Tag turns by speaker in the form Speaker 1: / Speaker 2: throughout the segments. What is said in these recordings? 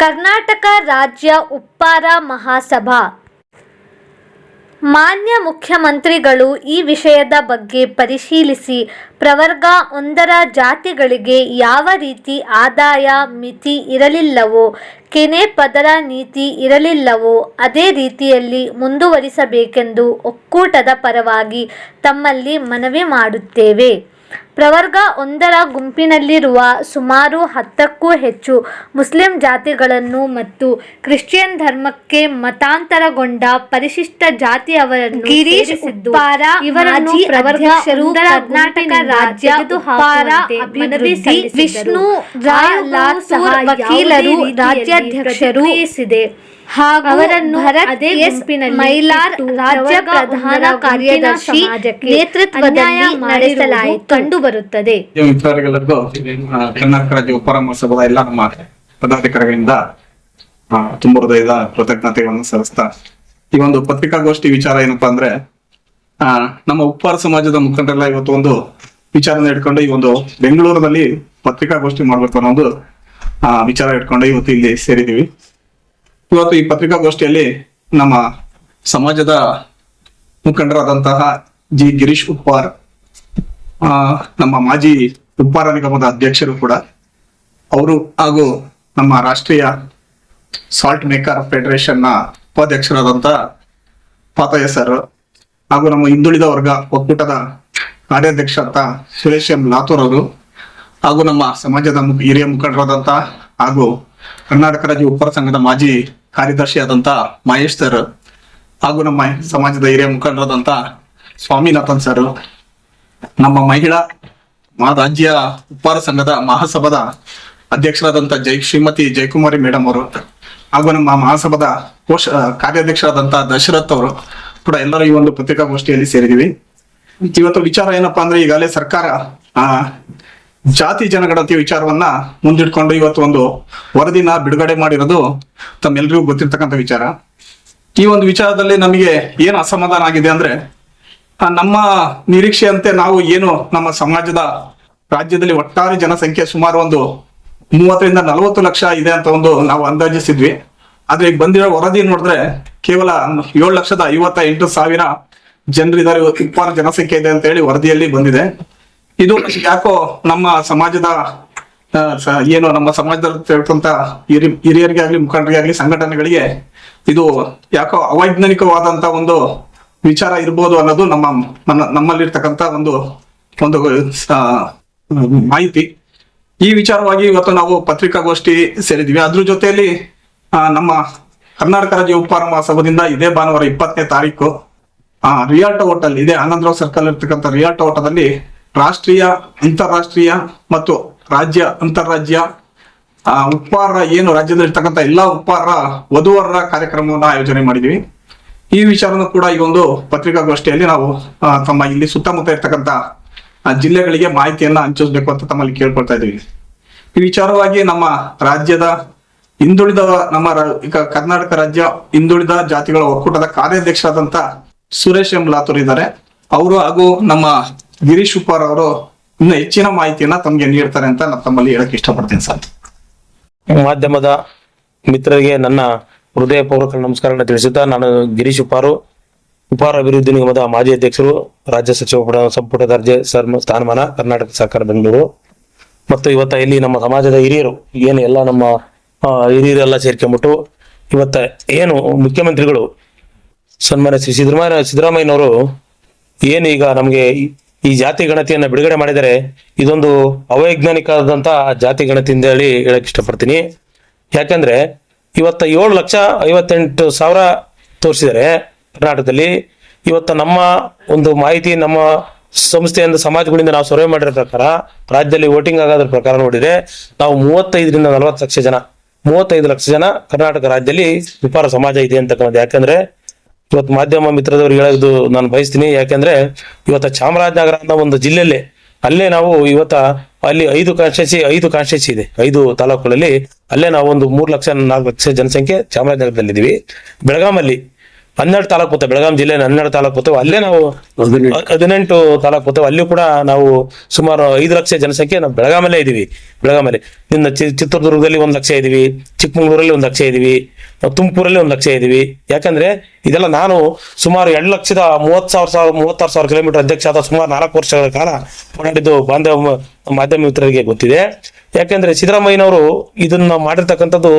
Speaker 1: ಕರ್ನಾಟಕ ರಾಜ್ಯ ಉಪ್ಪಾರ ಮಹಾಸಭಾ ಮಾನ್ಯ ಮುಖ್ಯಮಂತ್ರಿಗಳು ಈ ವಿಷಯದ ಬಗ್ಗೆ ಪರಿಶೀಲಿಸಿ ಪ್ರವರ್ಗ ಒಂದರ ಜಾತಿಗಳಿಗೆ ಯಾವ ರೀತಿ ಆದಾಯ ಮಿತಿ ಇರಲಿಲ್ಲವೋ, ಕೆನೆ ಪದರ ನೀತಿ ಇರಲಿಲ್ಲವೋ, ಅದೇ ರೀತಿಯಲ್ಲಿ ಮುಂದುವರಿಸಬೇಕೆಂದು ಒಕ್ಕೂಟದ ಪರವಾಗಿ ತಮ್ಮಲ್ಲಿ ಮನವಿ ಮಾಡುತ್ತೇವೆ. ಪ್ರವರ್ಗ ಒಂದರ ಗುಂಪಿನಲ್ಲಿರುವ ಸುಮಾರು ಹತ್ತಕ್ಕೂ ಹೆಚ್ಚು ಮುಸ್ಲಿಂ ಜಾತಿಗಳನ್ನು ಮತ್ತು ಕ್ರಿಶ್ಚಿಯನ್ ಧರ್ಮಕ್ಕೆ ಮತಾಂತರಗೊಂಡ ಪರಿಶಿಷ್ಟ ಜಾತಿಯವರನ್ನು
Speaker 2: ಗಿರೀಶ್ ಉಪ್ಪಾರ,
Speaker 1: ಇವರನ್ನು ಕರ್ನಾಟಕ ರಾಜ್ಯ ವಿಷ್ಣು ವಕೀಲರು ರಾಜ್ಯಾಧ್ಯಕ್ಷರು. ಹಾಗೂ
Speaker 2: ಅವರನ್ನು
Speaker 1: ಭರತ್
Speaker 2: ಅದೇ ಗುಂಪಿನಲ್ಲಿ
Speaker 1: ಮೈಲಾರ್ ರಾಜ್ಯ ಪ್ರಧಾನ ಕಾರ್ಯದರ್ಶಿ
Speaker 2: ನೇತೃತ್ವ
Speaker 1: ನೇತೃತ್ವದಲ್ಲಿ ನಡೆಸಲಾಯಿತು.
Speaker 3: ಆ, ಕರ್ನಾಟಕ ರಾಜ್ಯ ಮಹೋತ್ಸವದ ಎಲ್ಲ ನಮ್ಮ ಪದಾಧಿಕಾರಿಗಳಿಂದ ತುಂಬ ಹೃದಯದ ಕೃತಜ್ಞತೆಗಳನ್ನು ಸಲ್ಲಿಸ್ತಾ ಈ ಒಂದು ಪತ್ರಿಕಾಗೋಷ್ಠಿ ವಿಚಾರ ಏನಪ್ಪಾ ಅಂದ್ರೆ ಆ, ನಮ್ಮ ಉಪ್ಪಾರ ಸಮಾಜದ ಮುಖಂಡರೆಲ್ಲ ಇವತ್ತು ಒಂದು ವಿಚಾರನ ಇಟ್ಕೊಂಡು ಈ ಒಂದು ಬೆಂಗಳೂರಿನಲ್ಲಿ ಪತ್ರಿಕಾಗೋಷ್ಠಿ ಮಾಡ್ಬೇಕು ಅನ್ನೋ ಒಂದು ವಿಚಾರ ಇಟ್ಕೊಂಡು ಇವತ್ತು ಇಲ್ಲಿ ಸೇರಿದೀವಿ ಇವತ್ತು ಈ ಪತ್ರಿಕಾಗೋಷ್ಠಿಯಲ್ಲಿ ನಮ್ಮ ಸಮಾಜದ ಮುಖಂಡರಾದಂತಹ ಜಿ ಗಿರೀಶ್ ಉಪ್ಪಾರ್ ನಮ್ಮ ಮಾಜಿ ಉಪ್ಪಾರ ನಿಗಮದ ಅಧ್ಯಕ್ಷರು ಕೂಡ, ಅವರು ಹಾಗೂ ನಮ್ಮ ರಾಷ್ಟ್ರೀಯ ಸಾಲ್ಟ್ ಮೇಕರ್ ಫೆಡರೇಷನ್ನ ಉಪಾಧ್ಯಕ್ಷರಾದಂತ ಪಾತಯ್ಯ ಸರ್ ಹಾಗೂ ನಮ್ಮ ಹಿಂದುಳಿದ ವರ್ಗ ಒಕ್ಕೂಟದ ಕಾರ್ಯಾಧ್ಯಕ್ಷ ಅಂತ ಸುರೇಶ್ ಎಂ ಲಾತೂರ್ ಅವರು ಹಾಗೂ ನಮ್ಮ ಸಮಾಜದ ಹಿರಿಯ ಮುಖಂಡರಾದಂತ ಹಾಗೂ ಕರ್ನಾಟಕ ರಾಜ್ಯ ಉಪ್ಪಾರ ಸಂಘದ ಮಾಜಿ ಕಾರ್ಯದರ್ಶಿಯಾದಂತ ಮಹೇಶ್ ಸರ್ ಹಾಗೂ ನಮ್ಮ ಸಮಾಜದ ಹಿರಿಯ ಮುಖಂಡರಾದಂತ ಸ್ವಾಮಿನಾಥನ್ ಸರ್ ನಮ್ಮ ಮಹಿಳಾ ರಾಜ್ಯ ಉಪ್ಪಾರ ಸಂಘದ ಮಹಾಸಭಾದ ಅಧ್ಯಕ್ಷರಾದಂತ ಜೈ ಶ್ರೀಮತಿ ಜಯಕುಮಾರಿ ಮೇಡಮ್ ಅವರು ಹಾಗೂ ನಮ್ಮ ಮಹಾಸಭಾದ ಕೋಶ ಕಾರ್ಯಾಧ್ಯಕ್ಷರಾದಂತ ದಶರಥ್ ಅವರು ಕೂಡ ಎಲ್ಲರೂ ಈ ಒಂದು ಪತ್ರಿಕಾಗೋಷ್ಠಿಯಲ್ಲಿ ಸೇರಿದೀವಿ ಇವತ್ತು ವಿಚಾರ ಏನಪ್ಪಾ ಅಂದ್ರೆ ಈಗಾಗಲೇ ಸರ್ಕಾರ, ಆ, ಜಾತಿ ಜನಗಣತಿ ವಿಚಾರವನ್ನ ಮುಂದಿಟ್ಕೊಂಡು ಇವತ್ತು ಒಂದು ವರದಿನ ಬಿಡುಗಡೆ ಮಾಡಿರೋದು ತಮ್ಮೆಲ್ಲರಿಗೂ ಗೊತ್ತಿರ್ತಕ್ಕಂಥ ವಿಚಾರ. ಈ ಒಂದು ವಿಚಾರದಲ್ಲಿ ನಮಗೆ ಏನು ಅಸಮಾಧಾನ ಆಗಿದೆ ಅಂದ್ರೆ ನಮ್ಮ ನಿರೀಕ್ಷೆಯಂತೆ ನಾವು ಏನು ನಮ್ಮ ಸಮಾಜದ ರಾಜ್ಯದಲ್ಲಿ ಒಟ್ಟಾರೆ ಜನಸಂಖ್ಯೆ ಸುಮಾರು ಒಂದು ಮೂವತ್ತರಿಂದ ನಲವತ್ತು ಲಕ್ಷ ಇದೆ ಅಂತ ಒಂದು ನಾವು ಅಂದಾಜಿಸಿದ್ವಿ. ಆದ್ರೆ ಈಗ ಬಂದಿರೋ ವರದಿ ನೋಡಿದ್ರೆ ಕೇವಲ ಏಳು ಲಕ್ಷದ ಐವತ್ತ ಎಂಟು ಸಾವಿರ ಜನರಿದ್ದಾರೆ ಇಪ್ಪಾರು ಜನಸಂಖ್ಯೆ ಇದೆ ಅಂತ ಹೇಳಿ ವರದಿಯಲ್ಲಿ ಬಂದಿದೆ. ಇದು ಯಾಕೋ ನಮ್ಮ ಸಮಾಜದ ಏನು ನಮ್ಮ ಸಮಾಜದಲ್ಲಿ ತಿಳ್ಕೊಂತ ಹಿರಿ ಹಿರಿಯರಿಗೆ ಆಗ್ಲಿ ಮುಖಂಡರಿಗೆ ಆಗ್ಲಿ ಸಂಘಟನೆಗಳಿಗೆ ಇದು ಯಾಕೋ ಅವೈಜ್ಞಾನಿಕವಾದಂತ ಒಂದು ವಿಚಾರ ಇರ್ಬೋದು ಅನ್ನೋದು ನಮ್ಮ ನನ್ನ ನಮ್ಮಲ್ಲಿರ್ತಕ್ಕಂಥ ಒಂದು ಒಂದು ಮಾಹಿತಿ. ಈ ವಿಚಾರವಾಗಿ ಇವತ್ತು ನಾವು ಪತ್ರಿಕಾಗೋಷ್ಠಿ ಸೇರಿದ್ವಿ ಅದ್ರ ಜೊತೆಯಲ್ಲಿ ನಮ್ಮ ಕರ್ನಾಟಕ ರಾಜ್ಯ ಉಪಹಾರ ಮಹಾಸಭದಿಂದ ಇದೇ ಭಾನುವಾರ ಇಪ್ಪತ್ತನೇ ತಾರೀಕು ಆ ರಿಯಾಲ್ಟೋ ಹೋಟೆಲ್ ಇದೆ. ಆನಂದರಾವ್ ಸರ್ಕಲ್ ಇರ್ತಕ್ಕಂಥ ರಿಯಾಲ್ಟೋ ಓಟದಲ್ಲಿ ರಾಷ್ಟ್ರೀಯ ಅಂತಾರಾಷ್ಟ್ರೀಯ ಮತ್ತು ರಾಜ್ಯ ಅಂತಾರಾಜ್ಯ ಆ, ಉಪ್ಪಾರ ಏನು ರಾಜ್ಯದಲ್ಲಿ ಇರ್ತಕ್ಕಂಥ ಎಲ್ಲಾ ಉಪಹಾರ ವಧುವರರ ಕಾರ್ಯಕ್ರಮವನ್ನು ಆಯೋಜನೆ ಮಾಡಿದೀವಿ ಈ ವಿಚಾರನೂ ಕೂಡ ಈ ಒಂದು ಪತ್ರಿಕಾಗೋಷ್ಠಿಯಲ್ಲಿ ನಾವು ತಮ್ಮ ಇಲ್ಲಿ ಸುತ್ತಮುತ್ತ ಇರ್ತಕ್ಕಂತ ಜಿಲ್ಲೆಗಳಿಗೆ ಮಾಹಿತಿಯನ್ನ ಹಂಚಿಸ್ಬೇಕು ಅಂತ ತಮ್ಮಲ್ಲಿ ಕೇಳ್ಕೊಳ್ತಾ ಇದ್ದೀವಿ. ಈ ವಿಚಾರವಾಗಿ ನಮ್ಮ ರಾಜ್ಯದ ಹಿಂದುಳಿದ, ನಮ್ಮ ಕರ್ನಾಟಕ ರಾಜ್ಯ ಹಿಂದುಳಿದ ಜಾತಿಗಳ ಒಕ್ಕೂಟದ ಕಾರ್ಯಾಧ್ಯಕ್ಷರಾದಂತ ಸುರೇಶ್ ಎಂ ಇದ್ದಾರೆ. ಅವರು ಹಾಗೂ ನಮ್ಮ ಗಿರೀಶ್ ಉಪ್ಪಾರ್ ಅವರು ಇನ್ನು ಹೆಚ್ಚಿನ ಮಾಹಿತಿಯನ್ನ ತಮ್ಗೆ ನೀಡ್ತಾರೆ ಅಂತ ನಾನು ತಮ್ಮಲ್ಲಿ ಹೇಳಕ್ ಇಷ್ಟಪಡ್ತೀನಿ ಸರ್.
Speaker 4: ಮಾಧ್ಯಮದ ಮಿತ್ರರಿಗೆ ನನ್ನ ಹೃದಯಪೂರ್ವಕ ನಮಸ್ಕಾರಗಳನ್ನು ತಿಳಿಸುತ್ತಾ ನಾನು ಗಿರೀಶ್ ಉಪಾರು ಉಪಾರ ಅಭಿವೃದ್ಧಿ ನಿಗಮದ ಮಾಜಿ ಅಧ್ಯಕ್ಷರು, ರಾಜ್ಯ ಸಚಿವ ಪುಟ- ಸಂಪುಟ ದರ್ಜೆ ಸರ್ ಸ್ಥಾನಮಾನ ಕರ್ನಾಟಕ ಸರ್ಕಾರ ಬೆಂಗಳೂರು. ಮತ್ತು ಇವತ್ತ ಇಲ್ಲಿ ನಮ್ಮ ಸಮಾಜದ ಹಿರಿಯರು, ಏನು ಎಲ್ಲ ನಮ್ಮ ಹಿರಿಯರೆಲ್ಲ ಸೇರ್ಕೊಂಡ್ಬಿಟ್ಟು ಇವತ್ತ ಏನು ಮುಖ್ಯಮಂತ್ರಿಗಳು ಸನ್ಮಾನ್ಯ ಶ್ರೀ ಸಿದ್ದರಾಮಯ್ಯ, ಸಿದ್ದರಾಮಯ್ಯನವರು ಏನು ಈಗ ನಮಗೆ ಈ- ಜಾತಿ ಗಣತಿಯನ್ನು ಬಿಡುಗಡೆ ಮಾಡಿದರೆ ಇದೊಂದು ಅವೈಜ್ಞಾನಿಕವಾದಂತ ಜಾತಿ ಗಣತಿ ಅಂತ ಹೇಳಿ ಹೇಳಕ್ ಇಷ್ಟಪಡ್ತೀನಿ. ಯಾಕಂದ್ರೆ ಇವತ್ತ ಏಳು ಲಕ್ಷ ಐವತ್ತೆಂಟು ಸಾವಿರ ತೋರಿಸಿದರೆ ಕರ್ನಾಟಕದಲ್ಲಿ. ಇವತ್ತ ನಮ್ಮ ಒಂದು ಮಾಹಿತಿ ನಮ್ಮ ಸಂಸ್ಥೆಯಿಂದ ಸಮಾಜಗಳಿಂದ ನಾವು ಸರ್ವೆ ಮಾಡಿರೋ ಪ್ರಕಾರ ರಾಜ್ಯದಲ್ಲಿ ವೋಟಿಂಗ್ ಆಗೋದ್ರ ಪ್ರಕಾರ ನೋಡಿದ್ರೆ ನಾವು ಮೂವತ್ತೈದರಿಂದ ನಲವತ್ತು ಲಕ್ಷ ಜನ, ಮೂವತ್ತೈದು ಲಕ್ಷ ಜನ ಕರ್ನಾಟಕ ರಾಜ್ಯದಲ್ಲಿ ವಿಪಾರ ಸಮಾಜ ಇದೆ ಅಂತಕ್ಕಂಥದ್ದು ಯಾಕಂದ್ರೆ ಇವತ್ತು ಮಾಧ್ಯಮ ಮಿತ್ರದವ್ರು ಹೇಳೋದು ನಾನು ಬಯಸ್ತೀನಿ. ಯಾಕೆಂದ್ರೆ ಇವತ್ತು ಚಾಮರಾಜನಗರ ಅನ್ನೋ ಒಂದು ಜಿಲ್ಲೆಯಲ್ಲಿ, ಅಲ್ಲೇ ನಾವು ಇವತ್ತ ಅಲ್ಲಿ ಐದು ಕಾನ್ಸ್ಟಿಟ್ಯೂನ್ಸಿ ಐದು ಕಾನ್ಸ್ಟಿಟ್ಯೂನ್ಸಿ ಇದೆ. ಐದು ತಾಲೂಕುಗಳಲ್ಲಿ ಅಲ್ಲೇ ನಾವು ಒಂದು ಮೂರು ಲಕ್ಷ ನಾಲ್ಕು ಲಕ್ಷ ಜನಸಂಖ್ಯೆ ಚಾಮರಾಜನಗರದಲ್ಲಿದ್ದೀವಿ. ಬೆಳಗಾಮಲ್ಲಿ ಹನ್ನೆರಡು ತಾಲೂಕು ಬರ್ತವೆ ಬೆಳಗಾಂ ಜಿಲ್ಲೆ ಹನ್ನೆರಡು ತಾಲೂಕು ಬರ್ತವೆ ಅಲ್ಲೇ ನಾವು ಹದಿನೆಂಟು. ತಾಲೂಕು ಬರ್ತವೆ ಅಲ್ಲಿ ಕೂಡ ನಾವು ಸುಮಾರು ಐದು ಲಕ್ಷ ಜನಸಂಖ್ಯೆ ನಾವು ಬೆಳಗಾಮಲ್ಲೇ ಇದೀವಿ ಬೆಳಗಾಮಲ್ಲಿ ನಿನ್ನ ಚಿ- ಚಿತ್ರದುರ್ಗದಲ್ಲಿ ಒಂದು ಲಕ್ಷ ಇದೀವಿ ಚಿಕ್ಕಮಗಳೂರಲ್ಲಿ ಒಂದು ಲಕ್ಷ ಇದೀವಿ ತುಮಕೂರಲ್ಲಿ ಒಂದು ಲಕ್ಷ ಇದೀವಿ ಯಾಕಂದ್ರೆ ಇದೆಲ್ಲ ನಾನು ಸುಮಾರು ಎರಡು ಲಕ್ಷದ ಮೂವತ್ತು ಸಾವಿರ ಸಾವಿರ ಮೂವತ್ತಾರು ಸಾವಿರ ಕಿಲೋಮೀಟರ್ ಅಧ್ಯಕ್ಷ ಆದ ಸುಮಾರು ನಾಲ್ಕು ವರ್ಷಗಳ ಕಾಲ ಓಡಾಡಿದ್ದು ಬಾಂಧವ ಮಾಧ್ಯಮ ಮಿತ್ರರಿಗೆ ಗೊತ್ತಿದೆ. ಯಾಕಂದ್ರೆ ಸಿದ್ದರಾಮಯ್ಯನವರು ಇದನ್ನ ಮಾಡಿರ್ತಕ್ಕಂಥದ್ದು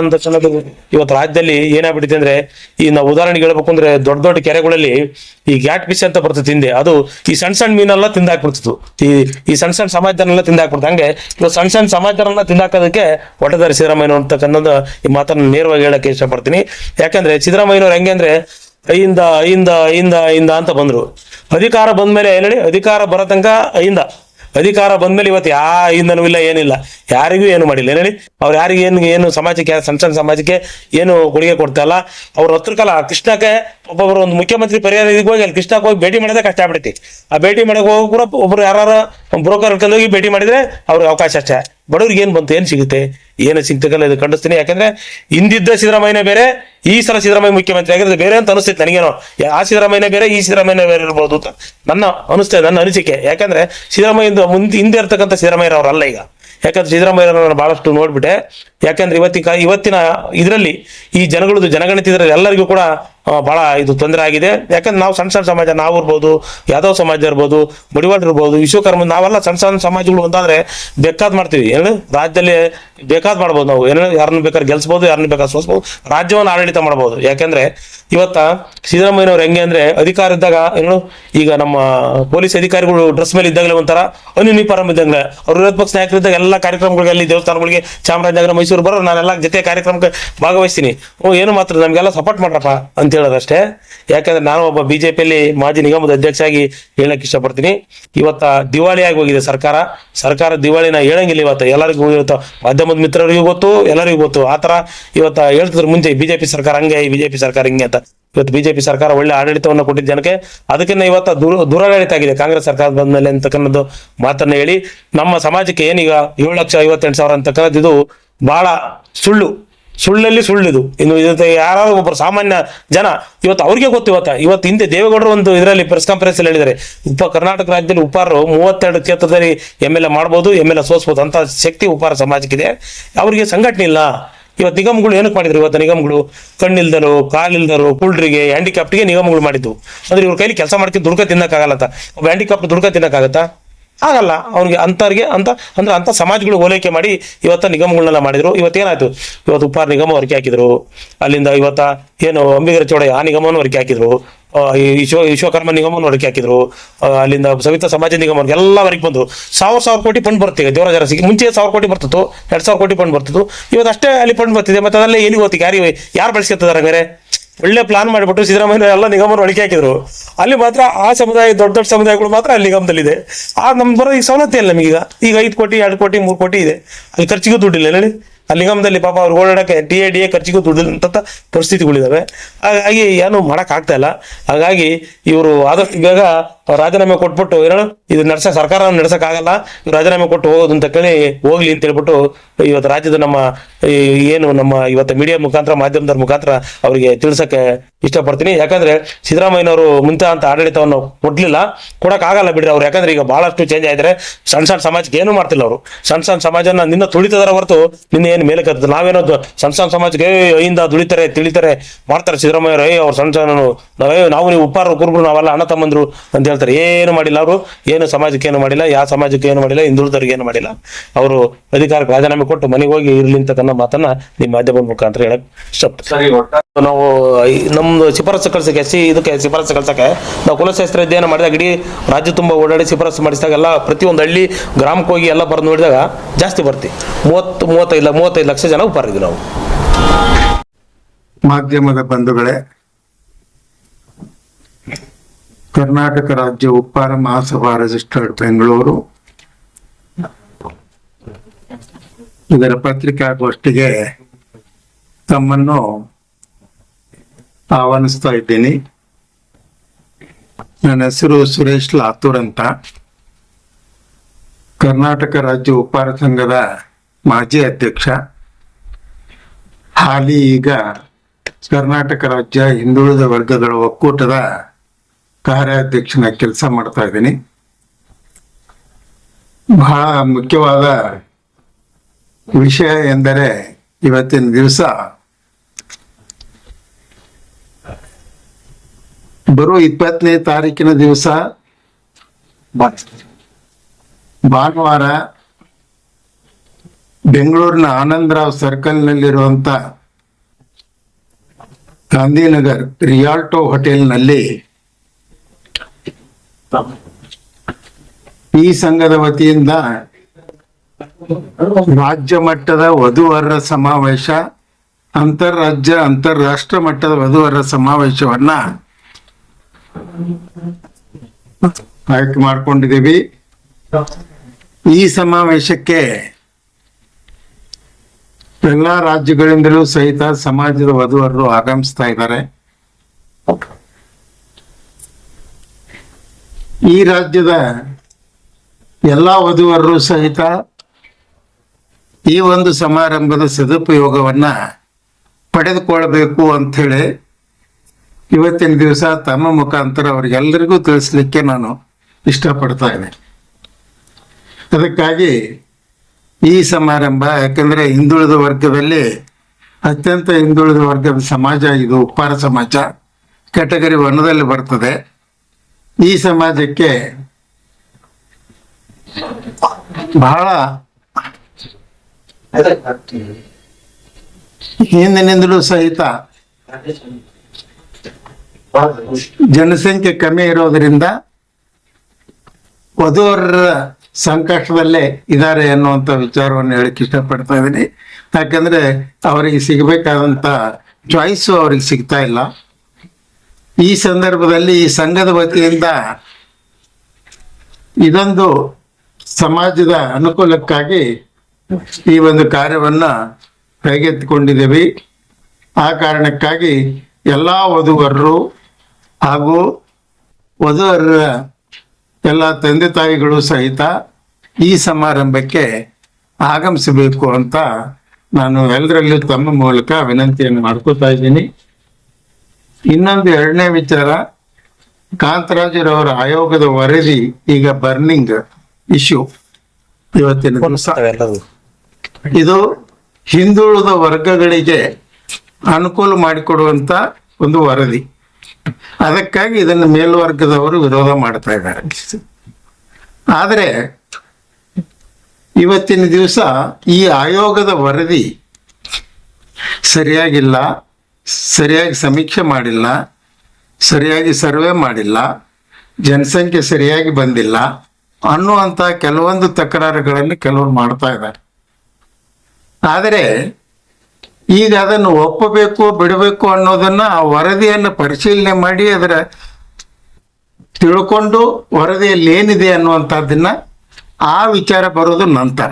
Speaker 4: ಅಂತ ಅನ್ನೋದು ಇವತ್ತು ರಾಜ್ಯದಲ್ಲಿ ಏನಾಗ್ಬಿಟ್ಟಿದೆ ಅಂದ್ರೆ ಈ ನಾವು ಉದಾಹರಣೆಗೆ ಹೇಳ್ಬೇಕು ಅಂದ್ರೆ ದೊಡ್ಡ ದೊಡ್ಡ ಕೆರೆಗಳಲ್ಲಿ ಈ ಗ್ಯಾಟ್ ಪಿಸ್ ಅಂತ ಬರ್ತದೆ ತಿಂದೆ. ಅದು ಈ ಸಣ್ಣ ಸಣ್ಣ ಮೀನೆಲ್ಲ ತಿಂದಾಕ್ಬಿಡ್ತಿತ್ತು. ಈ ಈ ಸಣ್ಣ ಸಣ್ಣ ಸಮಾಜದನ್ನೆಲ್ಲ ತಿಂದಾಕ್ಬಿಡ್ತು. ಹಂಗೆ ಇವತ್ತು ಸಣ್ಣ ಸಣ್ಣ ಸಮಾಜರನ್ನ ತಿಂದಾಕೋದಕ್ಕೆ ಹೊಟ್ಟೆದಾರಿ ಸಿದ್ದರಾಮಯ್ಯ ಅಂತಕ್ಕಂಥದ್ದು ಈ ಮಾತನ್ನ ನೇರವಾಗಿ ಹೇಳಕ್ಕೆ ಇಷ್ಟಪಡ್ತೀನಿ. ಯಾಕಂದ್ರೆ ಸಿದ್ದರಾಮಯ್ಯನವ್ರು ಹೆಂಗೆ ಅಂದ್ರೆ ಐಯಿಂದ ಐಯಿಂದ ಐಯಿಂದ ಐಯಿಂದ ಅಂತ ಬಂದ್ರು. ಅಧಿಕಾರ ಬಂದ್ಮೇಲೆ ಮೇಲೆ ಹೇಳಿ? ಅಧಿಕಾರ ಬರೋ ತನಕ ಐಯಿಂದ. ಅಧಿಕಾರ ಬಂದ್ಮೇಲೆ ಇವತ್ತು ಯಾ ಇಂದನೂ ಇಲ್ಲ, ಏನಿಲ್ಲ. ಯಾರಿಗೂ ಏನು ಮಾಡಿಲ್ಲ. ಏನ್ ಹೇಳಿ? ಅವ್ರು ಯಾರಿಗೂ ಏನು ಏನು ಸಮಾಜಕ್ಕೆ, ಸಣ್ಣ ಸಣ್ಣ ಸಮಾಜಕ್ಕೆ ಏನು ಕೊಡುಗೆ ಕೊಡ್ತಾ ಇಲ್ಲ. ಅವ್ರ ಹತ್ರ ಕೃಷ್ಣಕ್ಕೆ ಒಬ್ಬೊಬ್ರು ಒಂದು ಮುಖ್ಯಮಂತ್ರಿ ಪರಿಹಾರ ಇದಕ್ಕೆ ಹೋಗಿ ಅಲ್ಲಿ ಕೃಷ್ಣಕ್ಕೆ ಹೋಗಿ ಭೇಟಿ ಮಾಡೋದೇ ಕಷ್ಟ ಆಗ್ಬಿಡ್ತಿ ಆ ಭೇಟಿ ಮಾಡಕ್ಕೆ ಹೋಗೋ ಕೂಡ ಒಬ್ರು ಯಾರು ಬ್ರೋಕರ್ ಹೋಗಿ ಭೇಟಿ ಮಾಡಿದ್ರೆ ಅವ್ರಿಗೆ ಅವಕಾಶ ಅಷ್ಟೇ. ಬಡವ್ರಿಗೆ ಏನು ಬಂತು, ಏನು ಸಿಗುತ್ತೆ? ಏನು ಸಿಗ್ತಕ್ಕಲ್ಲ ಇದು ಖಂಡಿಸ್ತೀನಿ. ಯಾಕಂದ್ರೆ ಹಿಂದಿದ್ದ ಸಿದ್ದರಾಮಯ್ಯ ಬೇರೆ, ಈ ಸಲ ಸಿದ್ದರಾಮಯ್ಯ ಮುಖ್ಯಮಂತ್ರಿ ಆಗಿರೋದು ಬೇರೆ ಅಂತ ಅನಿಸ್ತೈತೆ ನನಗೇನೋ. ಆ ಸಿದ್ದರಾಮಯ್ಯ ಬೇರೆ, ಈ ಸಿದ್ದರಾಮಯ್ಯ ಬೇರೆ ಇರ್ಬೋದು ಅಂತ ನನ್ನ ಅನಿಸ್ತದೆ ನನ್ನ ಅನಿಸಿಕೆ. ಯಾಕಂದ್ರೆ ಸಿದ್ದರಾಮಯ್ಯ ಮುಂದೆ, ಹಿಂದೆ ಇರ್ತಕ್ಕಂಥ ಸಿದ್ದರಾಮಯ್ಯ ಅಲ್ಲ ಈಗ. ಯಾಕಂದ್ರೆ ಸಿದ್ದರಾಮಯ್ಯ ಬಹಳಷ್ಟು ನೋಡ್ಬಿಟ್ಟೆ. ಯಾಕಂದ್ರೆ ಇವತ್ತಿನ ಇವತ್ತಿನ ಇದರಲ್ಲಿ ಈ ಜನಗಳದ್ದು ಜನಗಣತಿ ಇದರಲ್ಲಿ ಎಲ್ಲರಿಗೂ ಕೂಡ ಬಹಳ ಇದು ತೊಂದರೆ ಆಗಿದೆ. ಯಾಕಂದ್ರೆ ನಾವು ಸಣ್ಣ ಸಣ್ಣ ಸಮಾಜ, ನಾವು ಇರ್ಬೋದು ಯಾದವ್ ಸಮಾಜ ಇರ್ಬೋದು ಮಡಿವಾಳ ಇರ್ಬೋದು, ವಿಶ್ವಕರ್ಮ, ನಾವೆಲ್ಲ ಸಣ್ಣ ಸಣ್ಣ ಸಮಾಜಗಳು ಒಂದಾದ್ರೆ ಬೇಕಾದ್ ಮಾಡ್ತೀವಿ. ಏನು ರಾಜ್ಯದಲ್ಲಿ ಬೇಕಾದ್ ಮಾಡ್ಬೋದು ನಾವು. ಏನೋ ಯಾರನ್ನ ಬೇಕಾದ್ರೆ ಗೆಲ್ಸ್ಬೋದು, ಯಾರನ್ನ ಬೇಕಾದ್ರೆ ಸೋಸ್ಬೋದು. ರಾಜ್ಯವನ್ನು ಆಡಳಿತ ಮಾಡ್ಬೋದು. ಯಾಕಂದ್ರೆ ಇವತ್ತ ಸಿದ್ದರಾಮಯ್ಯನವ್ರು ಹೆಂಗೆ ಅಂದ್ರೆ ಅಧಿಕಾರ ಇದ್ದಾಗ ಏನು ಈಗ ನಮ್ಮ ಪೊಲೀಸ್ ಅಧಿಕಾರಿಗಳು ಡ್ರೆಸ್ ಮೇಲೆ ಇದ್ದಾಗಲೇ ಒಂಥರ ಅನ್ಯೂನಿಫಾರ್ಮ್ ಇದ್ದಂಗೆ ಅವ್ರ ವಿರೋಧ ಪಕ್ಷ ನಾಯಕರಿದ್ದಾಗ ಎಲ್ಲ ಕಾರ್ಯಕ್ರಮಗಳಿಗೆ, ಅಲ್ಲಿ ದೇವಸ್ಥಾನಗಳಿಗೆ, ಚಾಮರಾಜನಗರ, ಮೈಸೂರು ಬರೋ ನಾನೆಲ್ಲ ಜೊತೆ ಕಾರ್ಯಕ್ರಮಕ್ಕೆ ಭಾಗವಹಿಸ್ತೀನಿ. ಓ, ಏನು ಮಾತ್ರ? ನಮಗೆಲ್ಲ ಸಪೋರ್ಟ್ ಮಾಡ್ರಪ್ಪ ಅಂತ ಹೇಳೋದಷ್ಟೇ. ಯಾಕಂದ್ರೆ ನಾನು ಒಬ್ಬ ಬಿಜೆಪಿಯಲ್ಲಿ ಮಾಜಿ ನಿಗಮದ ಅಧ್ಯಕ್ಷ ಆಗಿ ಹೇಳಕ್ ಇಷ್ಟಪಡ್ತೀನಿ. ಇವತ್ತ ದಿವಾಳಿ ಆಗಿ ಹೋಗಿದೆ ಸರ್ಕಾರ. ಸರ್ಕಾರ ದಿವಾಳಿನ ಹೇಳಂಗಿಲ್ಲ ಇವತ್ತು. ಎಲ್ಲರಿಗೂ ಇವತ್ತು ಮಾಧ್ಯಮದ ಮಿತ್ರರಿಗೂ ಗೊತ್ತು, ಎಲ್ಲರಿಗೂ ಗೊತ್ತು. ಆತರ ತರ ಇವತ್ತ ಹೇಳ್ತಿದ್ರು ಮುಂಚೆ ಬಿಜೆಪಿ ಸರ್ಕಾರ ಹಂಗೆ, ಬಿಜೆಪಿ ಸರ್ಕಾರ ಹಿಂಗೆ ಅಂತ. ಇವತ್ತು ಬಿಜೆಪಿ ಸರ್ಕಾರ ಒಳ್ಳೆ ಆಡಳಿತವನ್ನು ಕೊಟ್ಟಿದ್ದ ಜನಕ್ಕೆ ಅದಕ್ಕಿಂತ ಇವತ್ತ ದೂರ, ದುರಾಡಳಿತ ಆಗಿದೆ. ಕಾಂಗ್ರೆಸ್ ಸರ್ಕಾರ ಬಂದ ಮೇಲೆ ಅಂತಕ್ಕಂಥದ್ದು ಮಾತನ್ನ ಹೇಳಿ. ನಮ್ಮ ಸಮಾಜಕ್ಕೆ ಏನೀಗ ಏಳು ಲಕ್ಷ ಐವತ್ತೆಂಟು ಸಾವಿರ ಅಂತಕ್ಕಂಥದ್ದು ಇದು ಬಹಳ ಸುಳ್ಳು. ಸುಳ್ಳಲ್ಲಿ ಸುಳ್ಳಿದು. ಇನ್ನು ಇವತ್ತು ಯಾರಾದ್ರೂ ಒಬ್ಬರು ಸಾಮಾನ್ಯ ಜನ, ಇವತ್ತು ಅವ್ರಿಗೆ ಗೊತ್ತು ಇವತ್ತು. ಇವತ್ತು ಹಿಂದೆ ದೇವೇಗೌಡರು ಒಂದು ಇದರಲ್ಲಿ ಪ್ರೆಸ್ ಕಾನ್ಫರೆನ್ಸ್ ಅಲ್ಲಿ ಹೇಳಿದ್ದಾರೆ. ಉಪ ಕರ್ನಾಟಕ ರಾಜ್ಯದಲ್ಲಿ ಉಪಾರರು ಮೂವತ್ತೆರಡು ಕ್ಷೇತ್ರದಲ್ಲಿ ಎಂ ಎಲ್ ಎ ಮಾಡ್ಬೋದು ಎಂ ಎಲ್ ಎ ಸೋಸ್ಬೋದು ಅಂತ ಶಕ್ತಿ ಉಪಾರ ಸಮಾಜಕ್ಕಿದೆ. ಅವರಿಗೆ ಸಂಘಟನೆ ಇಲ್ಲ. ಇವತ್ತು ನಿಗಮಗಳು ಏನಕ್ಕೆ ಮಾಡಿದ್ರು? ಇವತ್ತು ನಿಗಮಗಳು ಕಣ್ಣಿಲ್ದರು ಕಾಲಿಲ್ದರು ಕುಳ್ರಿಗೆ ಹ್ಯಾಂಡಿಕ್ಯಾಪ್ಟಿಗೆ ನಿಗಮಗಳು ಮಾಡಿದ್ದು. ಅಂದ್ರೆ ಇವ್ರ ಕೈಲಿ ಕೆಲಸ ಮಾಡ್ಕೊಂಡು ದುಡ್ಕ ತಿನ್ನಕ್ಕಾಗಲ್ಲ ಅಂತ. ಒಬ್ಬ ಹ್ಯಾಂಡಿಕ್ಯಾಪ್ಟ್ ದುಡ್ಕ ತಿನ್ನಕ್ಕಾಗತ್ತಾ? ಆಗಲ್ಲ. ಅವ್ರಿಗೆ ಅಂಥವ್ರಿಗೆ ಅಂತ, ಅಂದ್ರೆ ಅಂತ ಸಮಾಜಗಳು ಓಲೈಕೆ ಮಾಡಿ ಇವತ್ತ ನಿಗಮಗಳನ್ನೆಲ್ಲ ಮಾಡಿದ್ರು. ಇವತ್ತೇನಾಯ್ತು ಇವತ್ತು ಉಪಾರ್ ನಿಗಮ ಹೊರಕೆ ಹಾಕಿದ್ರು. ಅಲ್ಲಿಂದ ಇವತ್ತ ಏನು ಅಂಬಿಗರ ಚೌಡಯ್ಯ ಆ ನಿಗಮವನ್ನು ಹೊರಕೆ ಹಾಕಿದ್ರು. ಈ ವಿಶ್ವ, ವಿಶ್ವಕರ್ಮ ನಿಗಮವನ್ನು ಹೊರಕೆ ಹಾಕಿದ್ರು. ಅಲ್ಲಿಂದ ಸವಿತಾ ಸಮಾಜ ನಿಗಮ ಎಲ್ಲ ಹೊರಗೆ ಬಂದು ಸಾವಿರ ಸಾವಿರ ಕೋಟಿ ಫಂಡ್ ಬರುತ್ತೆ ದೇವರ ಮುಂಚೆ ಸಾವಿರ ಕೋಟಿ ಬರ್ತಿತ್ತು, ಎರಡು ಸಾವಿರ ಕೋಟಿ ಫಂಡ್ ಬರ್ತಿತ್ತು. ಇವತ್ತು ಅಷ್ಟೇ ಅಲ್ಲಿ ಫಂಡ್ ಬರ್ತಿದೆ. ಮತ್ತೆ ಅದೆಲ್ಲ ಏನಿಗೆ ಹೋಗ್ತಿ ಯಾರು ಯಾರು ಬಳಸ್ಕೊತಿದಾರೆ ಹಂಗಾರೆ ಒಳ್ಳೆ ಪ್ಲಾನ್ ಮಾಡಿಬಿಟ್ಟು ಸಿದ್ದರಾಮಯ್ಯ ಎಲ್ಲ ನಿಗಮವನ್ನು ಒಳಗೆ ಹಾಕಿದ್ರು. ಅಲ್ಲಿ ಮಾತ್ರ ಆ ಸಮುದಾಯ, ದೊಡ್ಡ ದೊಡ್ಡ ಸಮುದಾಯಗಳು ಮಾತ್ರ ಅಲ್ಲಿ ನಿಗಮದಲ್ಲಿದೆ. ಆ ನಮ್ಗೆ ಬರೋ ಈಗ ಸವಲತ್ತು ಇಲ್ಲ ನಮಗೀಗ. ಈಗ ಐದು ಕೋಟಿ, ಎರಡು ಕೋಟಿ, ಮೂರು ಕೋಟಿ ಇದೆ. ಅಲ್ಲಿ ಖರ್ಚಿಗೂ ದುಡ್ಡಿಲ್ಲ, ಹೇಳಿ. ಅಲ್ಲಿ ನಿಗಮದಲ್ಲಿ ಪಾಪ ಅವ್ರು ಓಡಾಡಕ್ಕೆ ಡಿ ಎ ಡಿ ಎ ಖರ್ಚಿಗೂ ದುಡ್ಡಿಲ್ಲಂತ ಪರಿಸ್ಥಿತಿಗಳಿದಾವೆ. ಹಾಗಾಗಿ ಏನು ಮಾಡೋಕ್ಕಾಗ್ತಾ ಇಲ್ಲ. ಹಾಗಾಗಿ ಇವರು ಆದಷ್ಟು ಬೇಗ ರಾಜೀನಾಮೆ ಕೊಟ್ಬಿಟ್ಟು ಏನೋ ಇದು ನಡೆಸ ಸರ್ಕಾರ ನಡೆಸಕ್ ಆಗಲ್ಲ ರಾಜೀನಾಮೆ ಕೊಟ್ಟು ಹೋಗೋದು ಅಂತ ಕೇಳಿ ಹೋಗ್ಲಿ ಅಂತ ಹೇಳ್ಬಿಟ್ಟು, ಇವತ್ತು ರಾಜ್ಯದ ನಮ್ಮ ಏನು ನಮ್ಮ ಇವತ್ತು ಮೀಡಿಯಾ ಮುಖಾಂತರ ಮಾಧ್ಯಮದ ಮುಖಾಂತರ ಅವರಿಗೆ ತಿಳಿಸಕ್ಕೆ ಇಷ್ಟಪಡ್ತೀನಿ. ಯಾಕಂದ್ರೆ ಸಿದ್ದರಾಮಯ್ಯನವರು ಮುಂತ ಅಂತ ಆಡಳಿತವನ್ನು ಕೊಡ್ಲಿಲ್ಲ. ಕೊಡಕ್ ಆಗಲ್ಲ ಬಿಡ್ರಿ ಅವ್ರು. ಯಾಕಂದ್ರೆ ಈಗ ಬಹಳಷ್ಟು ಚೇಂಜ್ ಆಯ್ತಾರೆ. ಸಣ್ಣ ಸಣ್ಣ ಸಮಾಜಕ್ಕೆ ಏನು ಮಾಡ್ತಿಲ್ಲ ಅವರು. ಸಣ್ಣ ಸಣ್ಣ ಸಮಾಜನ ನಿನ್ನ ತುಳಿತದರ ಹೊರತು ನಿನ್ನ ಏನು ಮೇಲೆ ಕತ್ತ ನಾವೇನೋ ಸಣ್ಣ ಸಣ್ಣ ಸಮಾಜಕ್ಕೆ ಅಯ್ಯಿಂದ ದುಡಿತಾರೆ ತಿಳಿತಾರೆ, ಮಾಡ್ತಾರೆ ಸಿದ್ದರಾಮಯ್ಯ ಏ, ಅವ್ರು ಸಣ್ಣ ಸಣ್ಣ ನಾವೇ, ನಾವು ನೀವು ಉಪ್ಪಾರ ಕುರುಬರು, ನಾವೆಲ್ಲ ಅಣ್ಣ ತಮ್ಮಂದ್ರು ಅಂತ ಹೇಳ್ತಾರೆ ಏನು ಮಾಡಿಲ್ಲ ಅವರು ಏನು ಸಮಾಜಕ್ಕೆ ಏನು ಮಾಡಿಲ್ಲ ಯಾವ ಸಮಾಜಕ್ಕೆ ಏನು ಮಾಡಿಲ್ಲ ಹಿಂದುಳಿದವ್ರಿಗೆ ಏನು ಮಾಡಿಲ್ಲ. ಅವರು ಅಧಿಕಾರಕ್ಕೆ ರಾಜೀನಾಮೆ ಕೊಟ್ಟು ಮನೆಗೆ ಹೋಗಿ ಇರ್ಲಿ ಅಂತಕ್ಕನ್ನ ಮಾತನ್ನ ನಿಮ್ಮ ಮಾಧ್ಯಮದ ಮುಖಾಂತರ ಹೇಳಕ್
Speaker 3: ಒಟ್ಟ
Speaker 4: ನಾವು ನಮ್ದು ಶಿಫಾರಸು ಕಳ್ಸಕ್ಕೆ ಎಸ್ ಸಿ ಇದಕ್ಕೆ ಶಿಫಾರಸು ಕಳ್ಸಕ್ಕೆ ನಾವು ಕುಲಶಾಸ್ತ್ರ ಅಧ್ಯಯನ ಮಾಡಿದಾಗ ಇಡೀ ರಾಜ್ಯ ತುಂಬ ಓಡಾಡಿ ಶಿಫಾರಸು ಮಾಡಿಸಿದಾಗ ಎಲ್ಲ ಪ್ರತಿಯೊಂದು ಹಳ್ಳಿ ಗ್ರಾಮಕ್ಕೆ ಹೋಗಿ ಎಲ್ಲ ಬರೆದು ನೋಡಿದಾಗ ಜಾಸ್ತಿ ಬರ್ತಿ. ಮೂವತ್ತು ಮೂವತ್ತೈದು ಮೂವತ್ತೈದು ಲಕ್ಷ ಜನ ಉಪಾರಿದ್ವಿ ನಾವು.
Speaker 2: ಮಾಧ್ಯಮದ ಬಂಧುಗಳೇ ಕರ್ನಾಟಕ ರಾಜ್ಯ ಉಪ್ಪಾರ ಮಹಾಸಭಾ ರಿಜಿಸ್ಟರ್ಡ್ ಬೆಂಗಳೂರು. ಇದರ ಪತ್ರಿಕಾಗೋಷ್ಠಿಗೆ ತಮ್ಮನ್ನು ಆಹ್ವಾನಿಸ್ತಾ ಇದ್ದೀನಿ. ನನ್ನ ಹೆಸರು ಸುರೇಶ್ ಲಾತೂರ್ ಅಂತ. ಕರ್ನಾಟಕ ರಾಜ್ಯ ಉಪ್ಪಾರ ಸಂಘದ ಮಾಜಿ ಅಧ್ಯಕ್ಷ. ಹಾಲಿ ಈಗ ಕರ್ನಾಟಕ ರಾಜ್ಯ ಹಿಂದುಳಿದ ವರ್ಗಗಳ ಒಕ್ಕೂಟದ ಕಾರ್ಯಾಧ್ಯಕ್ಷನ ಕೆಲಸ ಮಾಡ್ತಾ ಇದ್ದೀನಿ. ಬಹಳ ಮುಖ್ಯವಾದ ವಿಷಯ ಎಂದರೆ ಇವತ್ತಿನ ದಿವಸ ಬರೋ ಇಪ್ಪತ್ತನೇ ತಾರೀಕಿನ ದಿವಸ ಭಾನುವಾರ ಬೆಂಗಳೂರಿನ ಆನಂದರಾವ್ ಸರ್ಕಲ್ನಲ್ಲಿರುವಂಥ ಗಾಂಧಿನಗರ್ ರಿಯಾಲ್ಟೋ ಹೋಟೆಲ್ನಲ್ಲಿ ಈ ಸಂಘದ ವತಿಯಿಂದ ರಾಜ್ಯ ಮಟ್ಟದ ವಧುವರರ ಸಮಾವೇಶ ಅಂತಾರಾಜ್ಯ ಅಂತಾರಾಷ್ಟ್ರ ಮಟ್ಟದ ವಧುವರರ ಸಮಾವೇಶವನ್ನ ಆಯ್ಕೆ ಮಾಡ್ಕೊಂಡಿದ್ದೀವಿ. ಈ ಸಮಾವೇಶಕ್ಕೆ ಎಲ್ಲಾ ರಾಜ್ಯಗಳಿಂದಲೂ ಸಹಿತ ಸಮಾಜದ ವಧುವರರು ಆಗಮಿಸ್ತಾ ಇದ್ದಾರೆ. ಈ ರಾಜ್ಯದ ಎಲ್ಲಾ ವಧುವರರು ಸಹಿತ ಈ ಒಂದು ಸಮಾರಂಭದ ಸದುಪಯೋಗವನ್ನ ಪಡೆದುಕೊಳ್ಬೇಕು ಅಂತ ಹೇಳಿ ಇವತ್ತಿನ ದಿವಸ ತಮ್ಮ ಮುಖಾಂತರ ಅವ್ರಿಗೆಲ್ಲರಿಗೂ ತಿಳಿಸ್ಲಿಕ್ಕೆ ನಾನು ಇಷ್ಟಪಡ್ತಾ ಇದ್ದೇನೆ. ಅದಕ್ಕಾಗಿ ಈ ಸಮಾರಂಭ, ಯಾಕಂದ್ರೆ ಹಿಂದುಳಿದ ವರ್ಗದಲ್ಲಿ ಅತ್ಯಂತ ಹಿಂದುಳಿದ ವರ್ಗದ ಸಮಾಜ, ಇದು ಉಪ್ಪಾರ ಸಮಾಜ, ಕ್ಯಾಟಗರಿ ಒನ್ನದಲ್ಲಿ ಬರ್ತದೆ. ಈ ಸಮಾಜಕ್ಕೆ ಬಹಳ ಹಿಂದಿನಿಂದಲೂ ಸಹಿತ ಜನಸಂಖ್ಯೆ ಕಮ್ಮಿ ಇರೋದ್ರಿಂದ ವಧುವರರ ಸಂಕಷ್ಟದಲ್ಲೇ ಇದ್ದಾರೆ ಅನ್ನುವಂಥ ವಿಚಾರವನ್ನು ಹೇಳಕ್ ಇಷ್ಟಪಡ್ತಾ ಇದ್ದೀನಿ. ಯಾಕಂದ್ರೆ ಅವರಿಗೆ ಸಿಗಬೇಕಾದಂತ ಚಾಯ್ಸು ಅವ್ರಿಗೆ ಸಿಗ್ತಾ ಇಲ್ಲ. ಈ ಸಂದರ್ಭದಲ್ಲಿ ಈ ಸಂಘದ ವತಿಯಿಂದ ಇದೊಂದು ಸಮಾಜದ ಅನುಕೂಲಕ್ಕಾಗಿ ಈ ಒಂದು ಕಾರ್ಯವನ್ನ ಕೈಗೆತ್ತಿಕೊಂಡಿದ್ದೇವೆ. ಆ ಕಾರಣಕ್ಕಾಗಿ ಎಲ್ಲ ವಧುವರರು ಹಾಗೂ ವಧುವರರ ಎಲ್ಲ ತಂದೆ ತಾಯಿಗಳು ಸಹಿತ ಈ ಸಮಾರಂಭಕ್ಕೆ ಆಗಮಿಸಬೇಕು ಅಂತ ನಾನು ಎಲ್ಲರಲ್ಲೂ ತಮ್ಮ ಮೂಲಕ ವಿನಂತಿಯನ್ನು ಮಾಡ್ಕೋತಾ ಇದ್ದೀನಿ. ಇನ್ನೊಂದು ಎರಡನೇ ವಿಚಾರ ಕಾಂತರಾಜರವರ ಆಯೋಗದ ವರದಿ ಈಗ ಬರ್ನಿಂಗ್ ಇಶ್ಯೂ ಇವತ್ತಿನ ದಿವಸ. ಇದು ಹಿಂದುಳಿದ ವರ್ಗಗಳಿಗೆ ಅನುಕೂಲ ಮಾಡಿಕೊಡುವಂತ ಒಂದು ವರದಿ. ಅದಕ್ಕಾಗಿ ಇದನ್ನು ಮೇಲ್ವರ್ಗದವರು ವಿರೋಧ ಮಾಡ್ತಾ ಇದ್ದಾರೆ. ಆದರೆ ಇವತ್ತಿನ ದಿವಸ ಈ ಆಯೋಗದ ವರದಿ ಸರಿಯಾಗಿಲ್ಲ. ಸರಿಯಾಗಿ ಸಮೀಕ್ಷೆ ಮಾಡಿಲ್ಲ, ಸರಿಯಾಗಿ ಸರ್ವೆ ಮಾಡಿಲ್ಲ, ಜನಸಂಖ್ಯೆ ಸರಿಯಾಗಿ ಬಂದಿಲ್ಲ ಅನ್ನುವಂಥ ಕೆಲವೊಂದು ತಕರಾರುಗಳನ್ನು ಕೆಲವರು ಮಾಡ್ತಾ ಇದ್ದಾರೆ. ಆದರೆ ಈಗ ಅದನ್ನು ಒಪ್ಪಬೇಕು, ಬಿಡಬೇಕು ಅನ್ನೋದನ್ನ ಆ ವರದಿಯನ್ನು ಪರಿಶೀಲನೆ ಮಾಡಿ ಅದರ ತಿಳ್ಕೊಂಡು ವರದಿಯಲ್ಲಿ ಏನಿದೆ ಅನ್ನುವಂಥದ್ದನ್ನ ಆ ವಿಚಾರ ಬರೋದು ನಂತರ.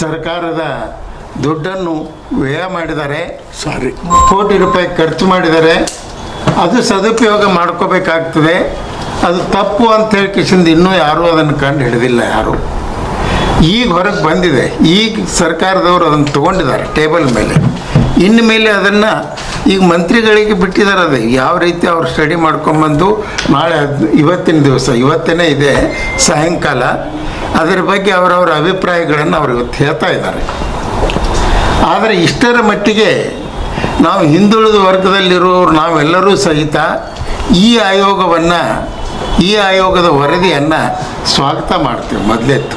Speaker 2: ಸರ್ಕಾರದ ದುಡ್ಡನ್ನು ವ್ಯಯ ಮಾಡಿದ್ದಾರೆ ಸಾರಿ ಕೋಟಿ ರೂಪಾಯಿ ಖರ್ಚು ಮಾಡಿದ್ದಾರೆ ಅದು ಸದುಪಯೋಗ ಮಾಡ್ಕೋಬೇಕಾಗ್ತದೆ. ಅದು ತಪ್ಪು ಅಂತ ಹೇಳಿ ಕಿಶಿಂದ ಇನ್ನೂ ಯಾರೂ ಅದನ್ನು ಕಂಡು ಹಿಡಿದಿಲ್ಲ ಯಾರು. ಈಗ ಹೊರಗೆ ಬಂದಿದೆ. ಈಗ ಸರ್ಕಾರದವರು ಅದನ್ನು ತಗೊಂಡಿದ್ದಾರೆ ಟೇಬಲ್ ಮೇಲೆ. ಇನ್ನು ಮೇಲೆ ಅದನ್ನು ಈಗ ಮಂತ್ರಿಗಳಿಗೆ ಬಿಟ್ಟಿದ್ದಾರೆ ಅದು. ಯಾವ ರೀತಿ ಅವ್ರು ಸ್ಟಡಿ ಮಾಡ್ಕೊಂಬಂದು ನಾಳೆ ಇವತ್ತಿನ ದಿವಸ ಇವತ್ತೇ ಇದೆ ಸಾಯಂಕಾಲ ಅದರ ಬಗ್ಗೆ ಅವರವರ ಅಭಿಪ್ರಾಯಗಳನ್ನು ಅವ್ರು ಇವತ್ತು ಹೇಳ್ತಾ ಇದ್ದಾರೆ. ಆದರೆ ಇಷ್ಟರ ಮಟ್ಟಿಗೆ ನಾವು ಹಿಂದುಳಿದ ವರ್ಗದಲ್ಲಿರುವವರು ನಾವೆಲ್ಲರೂ ಸಹಿತ ಈ ಆಯೋಗವನ್ನು, ಈ ಆಯೋಗದ ವರದಿಯನ್ನು ಸ್ವಾಗತ ಮಾಡ್ತೀವಿ ಮೊದಲೆತ್ತು.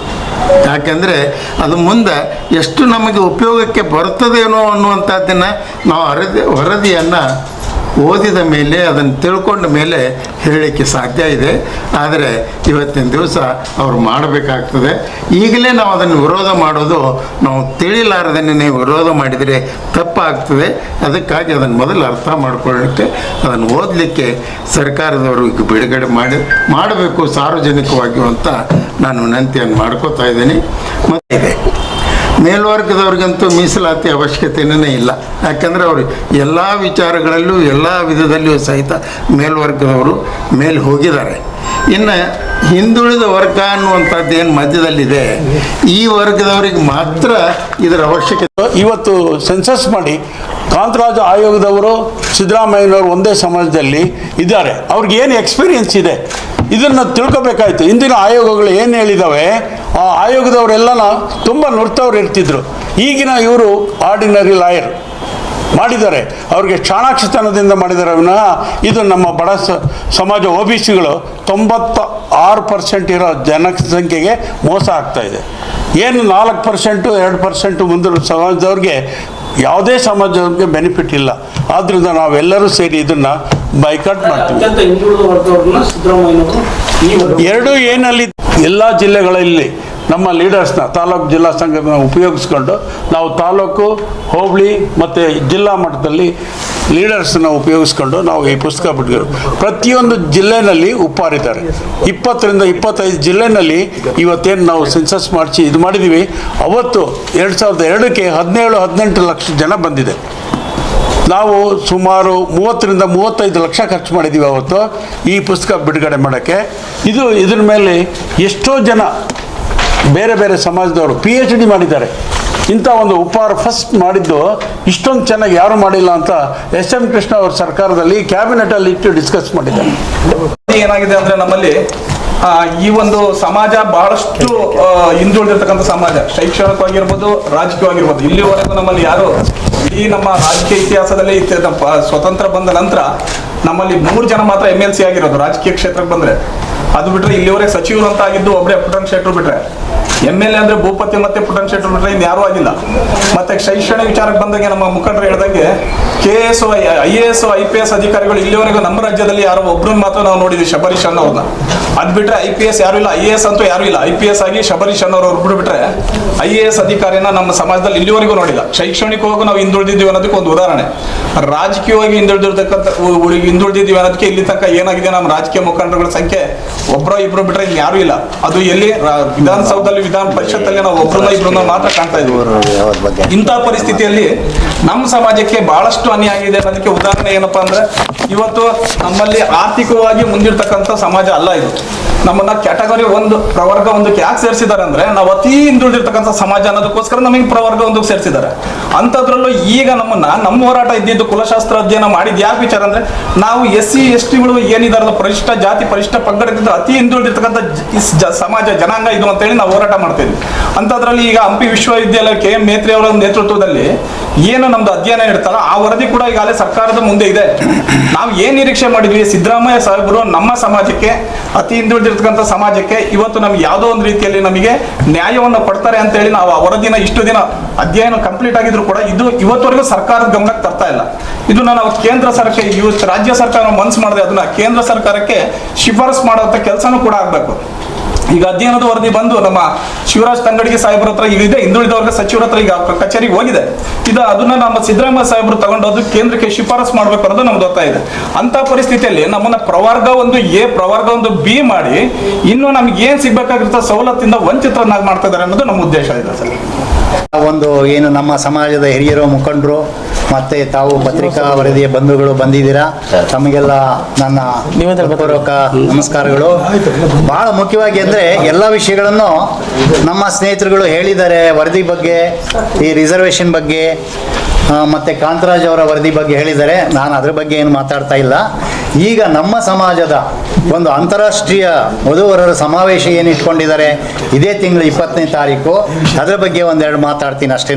Speaker 2: ಯಾಕೆಂದರೆ ಅದು ಮುಂದೆ ಎಷ್ಟು ನಮಗೆ ಉಪಯೋಗಕ್ಕೆ ಬರ್ತದೇನೋ ಅನ್ನುವಂಥದ್ದನ್ನು ನಾವು ವರದಿ ವರದಿಯನ್ನು ಓದಿದ ಮೇಲೆ ಅದನ್ನು ತಿಳ್ಕೊಂಡ ಮೇಲೆ ಹೇಳಲಿಕ್ಕೆ ಸಾಧ್ಯ ಇದೆ. ಆದರೆ ಇವತ್ತಿನ ದಿವಸ ಅವರು ಮಾಡಬೇಕಾಗ್ತದೆ. ಈಗಲೇ ನಾವು ಅದನ್ನು ವಿರೋಧ ಮಾಡೋದು ನಾವು ತಿಳಿಲಾರದನ್ನೇ ವಿರೋಧ ಮಾಡಿದರೆ ತಪ್ಪಾಗ್ತದೆ. ಅದಕ್ಕಾಗಿ ಅದನ್ನು ಮೊದಲು ಅರ್ಥ ಮಾಡಿಕೊಳ್ಳಿಕ್ಕೆ, ಅದನ್ನು ಓದಲಿಕ್ಕೆ ಸರ್ಕಾರದವರು ಈಗ ಬಿಡುಗಡೆ ಮಾಡಿ, ಮಾಡಬೇಕು ಸಾರ್ವಜನಿಕವಾಗಿ ಅಂತ ನಾನು ವಿನಂತಿಯನ್ನು ಮಾಡ್ಕೋತಾ ಇದ್ದೀನಿ. ಮತ್ತೆ ಮೇಲ್ವರ್ಗದವ್ರಿಗಂತೂ ಮೀಸಲಾತಿ ಅವಶ್ಯಕತೆಯೇ ಇಲ್ಲ. ಯಾಕಂದರೆ ಅವರು ಎಲ್ಲ ವಿಚಾರಗಳಲ್ಲೂ ಎಲ್ಲ ವಿಧದಲ್ಲಿಯೂ ಸಹಿತ ಮೇಲ್ವರ್ಗದವರು ಮೇಲೆ ಹೋಗಿದ್ದಾರೆ. ಇನ್ನು ಹಿಂದುಳಿದ ವರ್ಗ ಅನ್ನುವಂಥದ್ದು ಏನು ಮಧ್ಯದಲ್ಲಿದೆ, ಈ ವರ್ಗದವರಿಗೆ ಮಾತ್ರ ಇದರ ಅವಶ್ಯಕತೆ
Speaker 5: ಇವತ್ತು ಸೆನ್ಸಸ್ ಮಾಡಿ ಕಾಂತರಾಜ ಆಯೋಗದವರು ಸಿದ್ದರಾಮಯ್ಯನವರು ಒಂದೇ ಸಮಾಜದಲ್ಲಿ ಇದ್ದಾರೆ. ಅವ್ರಿಗೆ ಏನು ಎಕ್ಸ್ಪೀರಿಯನ್ಸ್ ಇದೆ? ಇದನ್ನು ತಿಳ್ಕೊಬೇಕಾಯ್ತು. ಇಂದಿನ ಆಯೋಗಗಳು ಏನು ಹೇಳಿದಾವೆ? ಆ ಆಯೋಗದವರೆಲ್ಲನ ತುಂಬ ನುಡ್ತವ್ರು ಇರ್ತಿದ್ರು. ಈಗಿನ ಇವರು ಆರ್ಡಿನರಿ ಲಾಯರ್ ಮಾಡಿದ್ದಾರೆ. ಅವ್ರಿಗೆ ಚಾಣಾಕ್ಷತನದಿಂದ ಮಾಡಿದ್ದಾರೆ ವಿನಃ ಇದು ನಮ್ಮ ಬಡ ಸಮಾಜ ಒ ಬಿ ಸಿಗಳು ತೊಂಬತ್ತ ಆರು ಪರ್ಸೆಂಟ್ ಇರೋ ಜನಸಂಖ್ಯೆಗೆ ಮೋಸ ಆಗ್ತಾ ಇದೆ. ಏನು ನಾಲ್ಕು ಪರ್ಸೆಂಟು ಎರಡು ಪರ್ಸೆಂಟು ಮುಂದಿನ ಸಮಾಜದವ್ರಿಗೆ ಯಾವುದೇ ಸಮಾಜದವ್ರಿಗೆ ಬೆನಿಫಿಟ್ ಇಲ್ಲ. ಆದ್ದರಿಂದ ನಾವೆಲ್ಲರೂ ಸೇರಿ ಇದನ್ನು ಬೈಕಾಟ್ ಮಾಡ್ತೀವಿ. ಎರಡೂ ಏನಲ್ಲಿ ಎಲ್ಲ ಜಿಲ್ಲೆಗಳಲ್ಲಿ ನಮ್ಮ ಲೀಡರ್ಸ್ನ ತಾಲೂಕು ಜಿಲ್ಲಾ ಸಂಘನ ಉಪಯೋಗಿಸ್ಕೊಂಡು ನಾವು ತಾಲೂಕು, ಹೋಬಳಿ ಮತ್ತು ಜಿಲ್ಲಾ ಮಟ್ಟದಲ್ಲಿ ಲೀಡರ್ಸ್ನ ಉಪಯೋಗಿಸ್ಕೊಂಡು ನಾವು ಈ ಪುಸ್ತಕ ಬಿಟ್ಟಿದ್ರು ಪ್ರತಿಯೊಂದು ಜಿಲ್ಲೆನಲ್ಲಿ ಉಪ್ಪಾರಿದ್ದಾರೆ. ಇಪ್ಪತ್ತರಿಂದ ಇಪ್ಪತ್ತೈದು ಜಿಲ್ಲೆನಲ್ಲಿ ಇವತ್ತೇನು ನಾವು ಸೆನ್ಸಸ್ ಮಾಡಿಸಿ ಇದು ಮಾಡಿದ್ದೀವಿ. ಅವತ್ತು ಎರಡು ಸಾವಿರದ ಎರಡಕ್ಕೆ ಹದಿನೇಳು, ಹದಿನೆಂಟು ಲಕ್ಷ ಜನ ಬಂದಿದೆ. ನಾವು ಸುಮಾರು ಮೂವತ್ತರಿಂದ ಮೂವತ್ತೈದು ಲಕ್ಷ ಖರ್ಚು ಮಾಡಿದ್ದೀವಿ ಅವತ್ತು ಈ ಪುಸ್ತಕ ಬಿಡುಗಡೆ ಮಾಡೋಕ್ಕೆ. ಇದು ಇದ್ರ ಮೇಲೆ ಎಷ್ಟೋ ಜನ ಬೇರೆ ಬೇರೆ ಸಮಾಜದವರು ಪಿ ಎಚ್ ಡಿ ಮಾಡಿದ್ದಾರೆ. ಇಂಥ ಒಂದು ಉಪಹಾರ ಫಸ್ಟ್ ಮಾಡಿದ್ದು ಇಷ್ಟೊಂದು ಚೆನ್ನಾಗಿ ಯಾರು ಮಾಡಿಲ್ಲ ಅಂತ ಎಸ್ ಎಂ ಕೃಷ್ಣ ಅವ್ರ ಸರ್ಕಾರದಲ್ಲಿ ಕ್ಯಾಬಿನೆಟಲ್ಲಿ ಇಟ್ಟು ಡಿಸ್ಕಸ್ ಮಾಡಿದ್ದಾರೆ.
Speaker 3: ಏನಾಗಿದೆ ಅಂದ್ರೆ ನಮ್ಮಲ್ಲಿ ಈ ಒಂದು ಸಮಾಜ ಬಹಳಷ್ಟು ಹಿಂದುಳಿದಿರ್ತಕ್ಕಂಥ ಸಮಾಜ, ಶೈಕ್ಷಣಿಕವಾಗಿರ್ಬೋದು, ರಾಜಕೀಯವಾಗಿರ್ಬೋದು, ಇಲ್ಲಿವರೆಗೂ ನಮ್ಮಲ್ಲಿ ಯಾರು ಇಡೀ ನಮ್ಮ ರಾಜಕೀಯ ಇತಿಹಾಸದಲ್ಲಿ ಸ್ವತಂತ್ರ ಬಂದ ನಂತರ ನಮ್ಮಲ್ಲಿ ಮೂರು ಜನ ಮಾತ್ರ ಎಂ ಎಲ್ ಸಿ ಆಗಿರೋದು, ರಾಜಕೀಯ ಕ್ಷೇತ್ರಕ್ಕೆ ಬಂದ್ರೆ. ಅದು ಬಿಟ್ರೆ ಇಲ್ಲಿವರೆಗೆ ಸಚಿವರು ಅಂತ ಆಗಿದ್ದು ಒಬ್ಬರೇ ಪುಟನ್ ಶೆಟ್ಟರು ಬಿಟ್ರೆ. ಎಂ ಎಲ್ ಎ ಅಂದ್ರೆ ಭೂಪತಿ ಮತ್ತೆ ಪುಟನ್ ಶೆಟ್ಟರು ಬಿಟ್ರೆ ಇನ್ನು ಯಾರೂ ಆಗಿಲ್ಲ. ಮತ್ತೆ ಶೈಕ್ಷಣಿಕ ವಿಚಾರಕ್ಕೆ ಬಂದಾಗ ನಮ್ಮ ಮುಖಂಡರು ಹೇಳಿದಂಗೆ K S I A S I P S ಅಧಿಕಾರಿಗಳು ಇಲ್ಲಿವರೆಗೂ ನಮ್ಮ ರಾಜ್ಯದಲ್ಲಿ ಯಾರೋ ಒಬ್ರು ಮಾತ್ರ ನಾವು ನೋಡಿದ್ವಿ, ಶಬರೀಶ್ ಅನ್ನೋರ್ನ ಅದ್ ಬಿಟ್ರೆ ಐ ಪಿ ಎಸ್ ಯಾರು ಇಲ್ಲ ಐ ಎ ಎಸ್ ಅಂತೂ ಯಾರು ಇಲ್ಲ. ಐ ಪಿ ಎಸ್ ಆಗಿ ಶಬರೀಶ್ ಅಣ್ಣ ಅವ್ರು ಬಿಟ್ರೆ ಐ ಎ ಎಸ್ ಅಧಿಕಾರಿನ ನಮ್ಮ ಸಮಾಜದಲ್ಲಿ ಇಲ್ಲಿವರೆಗೂ ನೋಡಿಲ್ಲ. ಶೈಕ್ಷಣಿಕವಾಗಿ ನಾವು ಹಿಂದುಳಿದಿದ್ದೀವಿ ಅನ್ನೋದಕ್ಕೆ ಒಂದು ಉದಾಹರಣೆ. ರಾಜಕೀಯವಾಗಿ ಹಿಂದುಳಿದಿರ್ತಕ್ಕಂಥ ಹಿಂದುಳಿದಿದ್ದೀವಿ ಅನ್ನೋದಕ್ಕೆ ಇಲ್ಲಿ ತನಕ ಏನಾಗಿದೆ ನಮ್ಮ ರಾಜಕೀಯ ಮುಖಂಡರುಗಳ ಸಂಖ್ಯೆ? ಒಬ್ಬರೋ ಇಬ್ರು ಬಿಟ್ರೆ ಇಲ್ಲಿ ಯಾರು ಇಲ್ಲ. ಅದು ಎಲ್ಲಿ? ವಿಧಾನಸೌಧದಲ್ಲಿ ವಿಧಾನ ಪರಿಷತ್ತಲ್ಲಿ ನಾವು ಒಬ್ಬರನ್ನ ಮಾತ್ರ ಕಾಣ್ತಾ ಇದ್ದೀವಿ ಇಂಥ ಪರಿಸ್ಥಿತಿಯಲ್ಲಿ ನಮ್ಮ ಸಮಾಜಕ್ಕೆ ಬಹಳಷ್ಟು ಅನ್ಯಾಯ ಆಗಿದೆ ಅನ್ನೋದಕ್ಕೆ ಉದಾಹರಣೆ ಏನಪ್ಪಾ ಅಂದ್ರೆ ಇವತ್ತು ನಮ್ಮಲ್ಲಿ ಆರ್ಥಿಕವಾಗಿ ಮುಂದಿರ್ತಕ್ಕಂಥ ಸಮಾಜ ಅಲ್ಲ ಇದು. ನಮ್ಮನ್ನ ಕ್ಯಾಟಗರಿ ಒಂದು ಪ್ರವರ್ಗ ಒಂದಕ್ಕೆ ಯಾಕೆ ಸೇರಿಸಿದ್ದಾರೆ ಅಂದ್ರೆ ನಾವು ಅತಿ ಹಿಂದುಳಿದಿರ್ತಕ್ಕಂಥ ಸಮಾಜ ಅನ್ನೋದಕ್ಕೋಸ್ಕರ ನಮಗೆ ಪ್ರವರ್ಗ ಒಂದಕ್ಕೆ ಸೇರಿಸಿದ್ದಾರೆ. ಅಂಥದ್ರಲ್ಲೂ ಈಗ ನಮ್ಮನ್ನ ನಮ್ಮ ಹೋರಾಟ ಇದ್ದಿದ್ದು ಕುಲಶಾಸ್ತ್ರ ಅಧ್ಯಯನ ಮಾಡಿದ್ ಯಾಕೆ ವಿಚಾರ ಅಂದ್ರೆ ನಾವು ಎಸ್ ಸಿ, ಎಸ್ ಟಿಗಳು ಏನಿದಾರಲ್ಲ ಪರಿಷ್ಠ ಜಾತಿ ಪರಿಷ್ಠ ಪಂಗಡದಿಂದ ಅತಿ ಹಿಂದುಳಿದಿರ್ತಕ್ಕಂಥ ಸಮಾಜ, ಜನಾಂಗ ಇದು ಅಂತೇಳಿ ನಾವು ಹೋರಾಟ ಮಾಡ್ತಾ ಇದ್ವಿ. ಅಂಥದ್ರಲ್ಲಿ ಈಗ ಹಂಪಿ ವಿಶ್ವವಿದ್ಯಾಲಯ ಕೆ ಎಂ ಮೇತ್ರಿ ಅವರ ನೇತೃತ್ವದಲ್ಲಿ ಏನು ನಮ್ದು ಅಧ್ಯಯನ ಇಡ್ತಲ್ಲ ಆ ವರದಿ ಕೂಡ ಈಗಾಗಲೇ ಸರ್ಕಾರದ ಮುಂದೆ ಇದೆ. ನಾವು ಏನ್ ನಿರೀಕ್ಷೆ ಮಾಡಿದ್ವಿ? ಸಿದ್ದರಾಮಯ್ಯ ಸಾಹೇಬರು ನಮ್ಮ ಸಮಾಜಕ್ಕೆ, ಅತಿ ಹಿಂದುಳಿದಿರ್ತಕ್ಕಂಥ ಸಮಾಜಕ್ಕೆ ಇವತ್ತು ನಮ್ಗೆ ಯಾವುದೋ ಒಂದು ರೀತಿಯಲ್ಲಿ ನಮಗೆ ನ್ಯಾಯವನ್ನು ಕೊಡ್ತಾರೆ ಅಂತೇಳಿ ನಾವು ಆ ವರದಿನ ಇಷ್ಟು ದಿನ ಅಧ್ಯಯನ ಕಂಪ್ಲೀಟ್ ಆಗಿದ್ರು ಕೂಡ ಇದು ಇವತ್ತವರೆಗೂ ಸರ್ಕಾರದ ಗಮನಕ್ಕೆ ತರ್ತಾ ಇಲ್ಲ. ಇದನ್ನ ನಾವು ಕೇಂದ್ರ ಸರ್ಕಾರ ಇವತ್ತು ರಾಜ್ಯ ಸರ್ಕಾರ ಮನ್ಸು ಮಾಡಿದೆ. ಅದನ್ನ ಕೇಂದ್ರ ಸರ್ಕಾರಕ್ಕೆ ಶಿಫಾರಸ್ ಮಾಡುವಂತ ಕೆಲಸನೂ ಕೂಡ ಆಗ್ಬೇಕು. ಈಗ ಅಧ್ಯಯನದ ವರದಿ ಬಂದು ನಮ್ಮ ಶಿವರಾಜ್ ತಂಗಡಿಗೆ ಸಾಹೇಬ್ರ ಹತ್ರ ಈಗ ಇದೆ. ಹಿಂದುಳಿದ ವರ್ಗ ಸಚಿವರ ಹತ್ರ ಈಗ ಕಚೇರಿಗೆ ಹೋಗಿದೆ. ಇದು ಅದನ್ನ ನಮ್ಮ ಸಿದ್ದರಾಮಯ್ಯ ಸಾಹೇಬರು ತಗೊಂಡೋದು ಕೇಂದ್ರಕ್ಕೆ ಶಿಫಾರಸ್ ಮಾಡಬೇಕು ಅನ್ನೋದು ನಮ್ಗೆ ಗೊತ್ತಾಯಿದೆ ಅಂತ ಪರಿಸ್ಥಿತಿಯಲ್ಲಿ ನಮ್ಮನ್ನ ಪ್ರವರ್ಗ ಒಂದು ಎ, ಪ್ರವರ್ಗ ಒಂದು ಬಿ ಮಾಡಿ ಇನ್ನು ನಮ್ಗೆ ಏನ್ ಸಿಗ್ಬೇಕಾಗಿರ್ತ ಸವಲತ್ತಿಂದ ವಂಚಿತರನ್ನಾಗಿ ಮಾಡ್ತಾ ಇದ್ದಾರೆ ಅನ್ನೋದು ನಮ್ಮ ಉದ್ದೇಶ ಇದೆ ಸರ್.
Speaker 6: ಒಂದು ಏನು ನಮ್ಮ ಸಮಾಜದ ಹಿರಿಯರು, ಮುಖಂಡರು ಮತ್ತೆ ತಾವು ಪತ್ರಿಕಾ ವರದಿಯ ಬಂಧುಗಳು ಬಂದಿದ್ದೀರಾ? ತಮಗೆಲ್ಲ ನನ್ನ ಪೂರ್ವಕ ನಮಸ್ಕಾರಗಳು. ಬಹಳ ಮುಖ್ಯವಾಗಿ ಅಂದ್ರೆ ಎಲ್ಲ ವಿಷಯಗಳನ್ನು ನಮ್ಮ ಸ್ನೇಹಿತರುಗಳು ಹೇಳಿದ್ದಾರೆ. ವರದಿ ಬಗ್ಗೆ ಈ ರಿಸರ್ವೇಶನ್ ಬಗ್ಗೆ ಮತ್ತೆ ಕಾಂತರಾಜ್ ಅವರ ವರದಿ ಬಗ್ಗೆ ಹೇಳಿದರೆ ನಾನು ಅದ್ರ ಬಗ್ಗೆ ಏನು ಮಾತಾಡ್ತಾ ಇಲ್ಲ. ಈಗ ನಮ್ಮ ಸಮಾಜದ ಒಂದು ಅಂತಾರಾಷ್ಟ್ರೀಯ ವಧುವರರ ಸಮಾವೇಶ ಏನು ಇಟ್ಕೊಂಡಿದ್ದಾರೆ, ಇದೇ ತಿಂಗಳು ಇಪ್ಪತ್ತನೇ ತಾರೀಕು, ಅದರ ಬಗ್ಗೆ ಒಂದೆರಡು ಮಾತಾಡ್ತೀನಿ ಅಷ್ಟೇ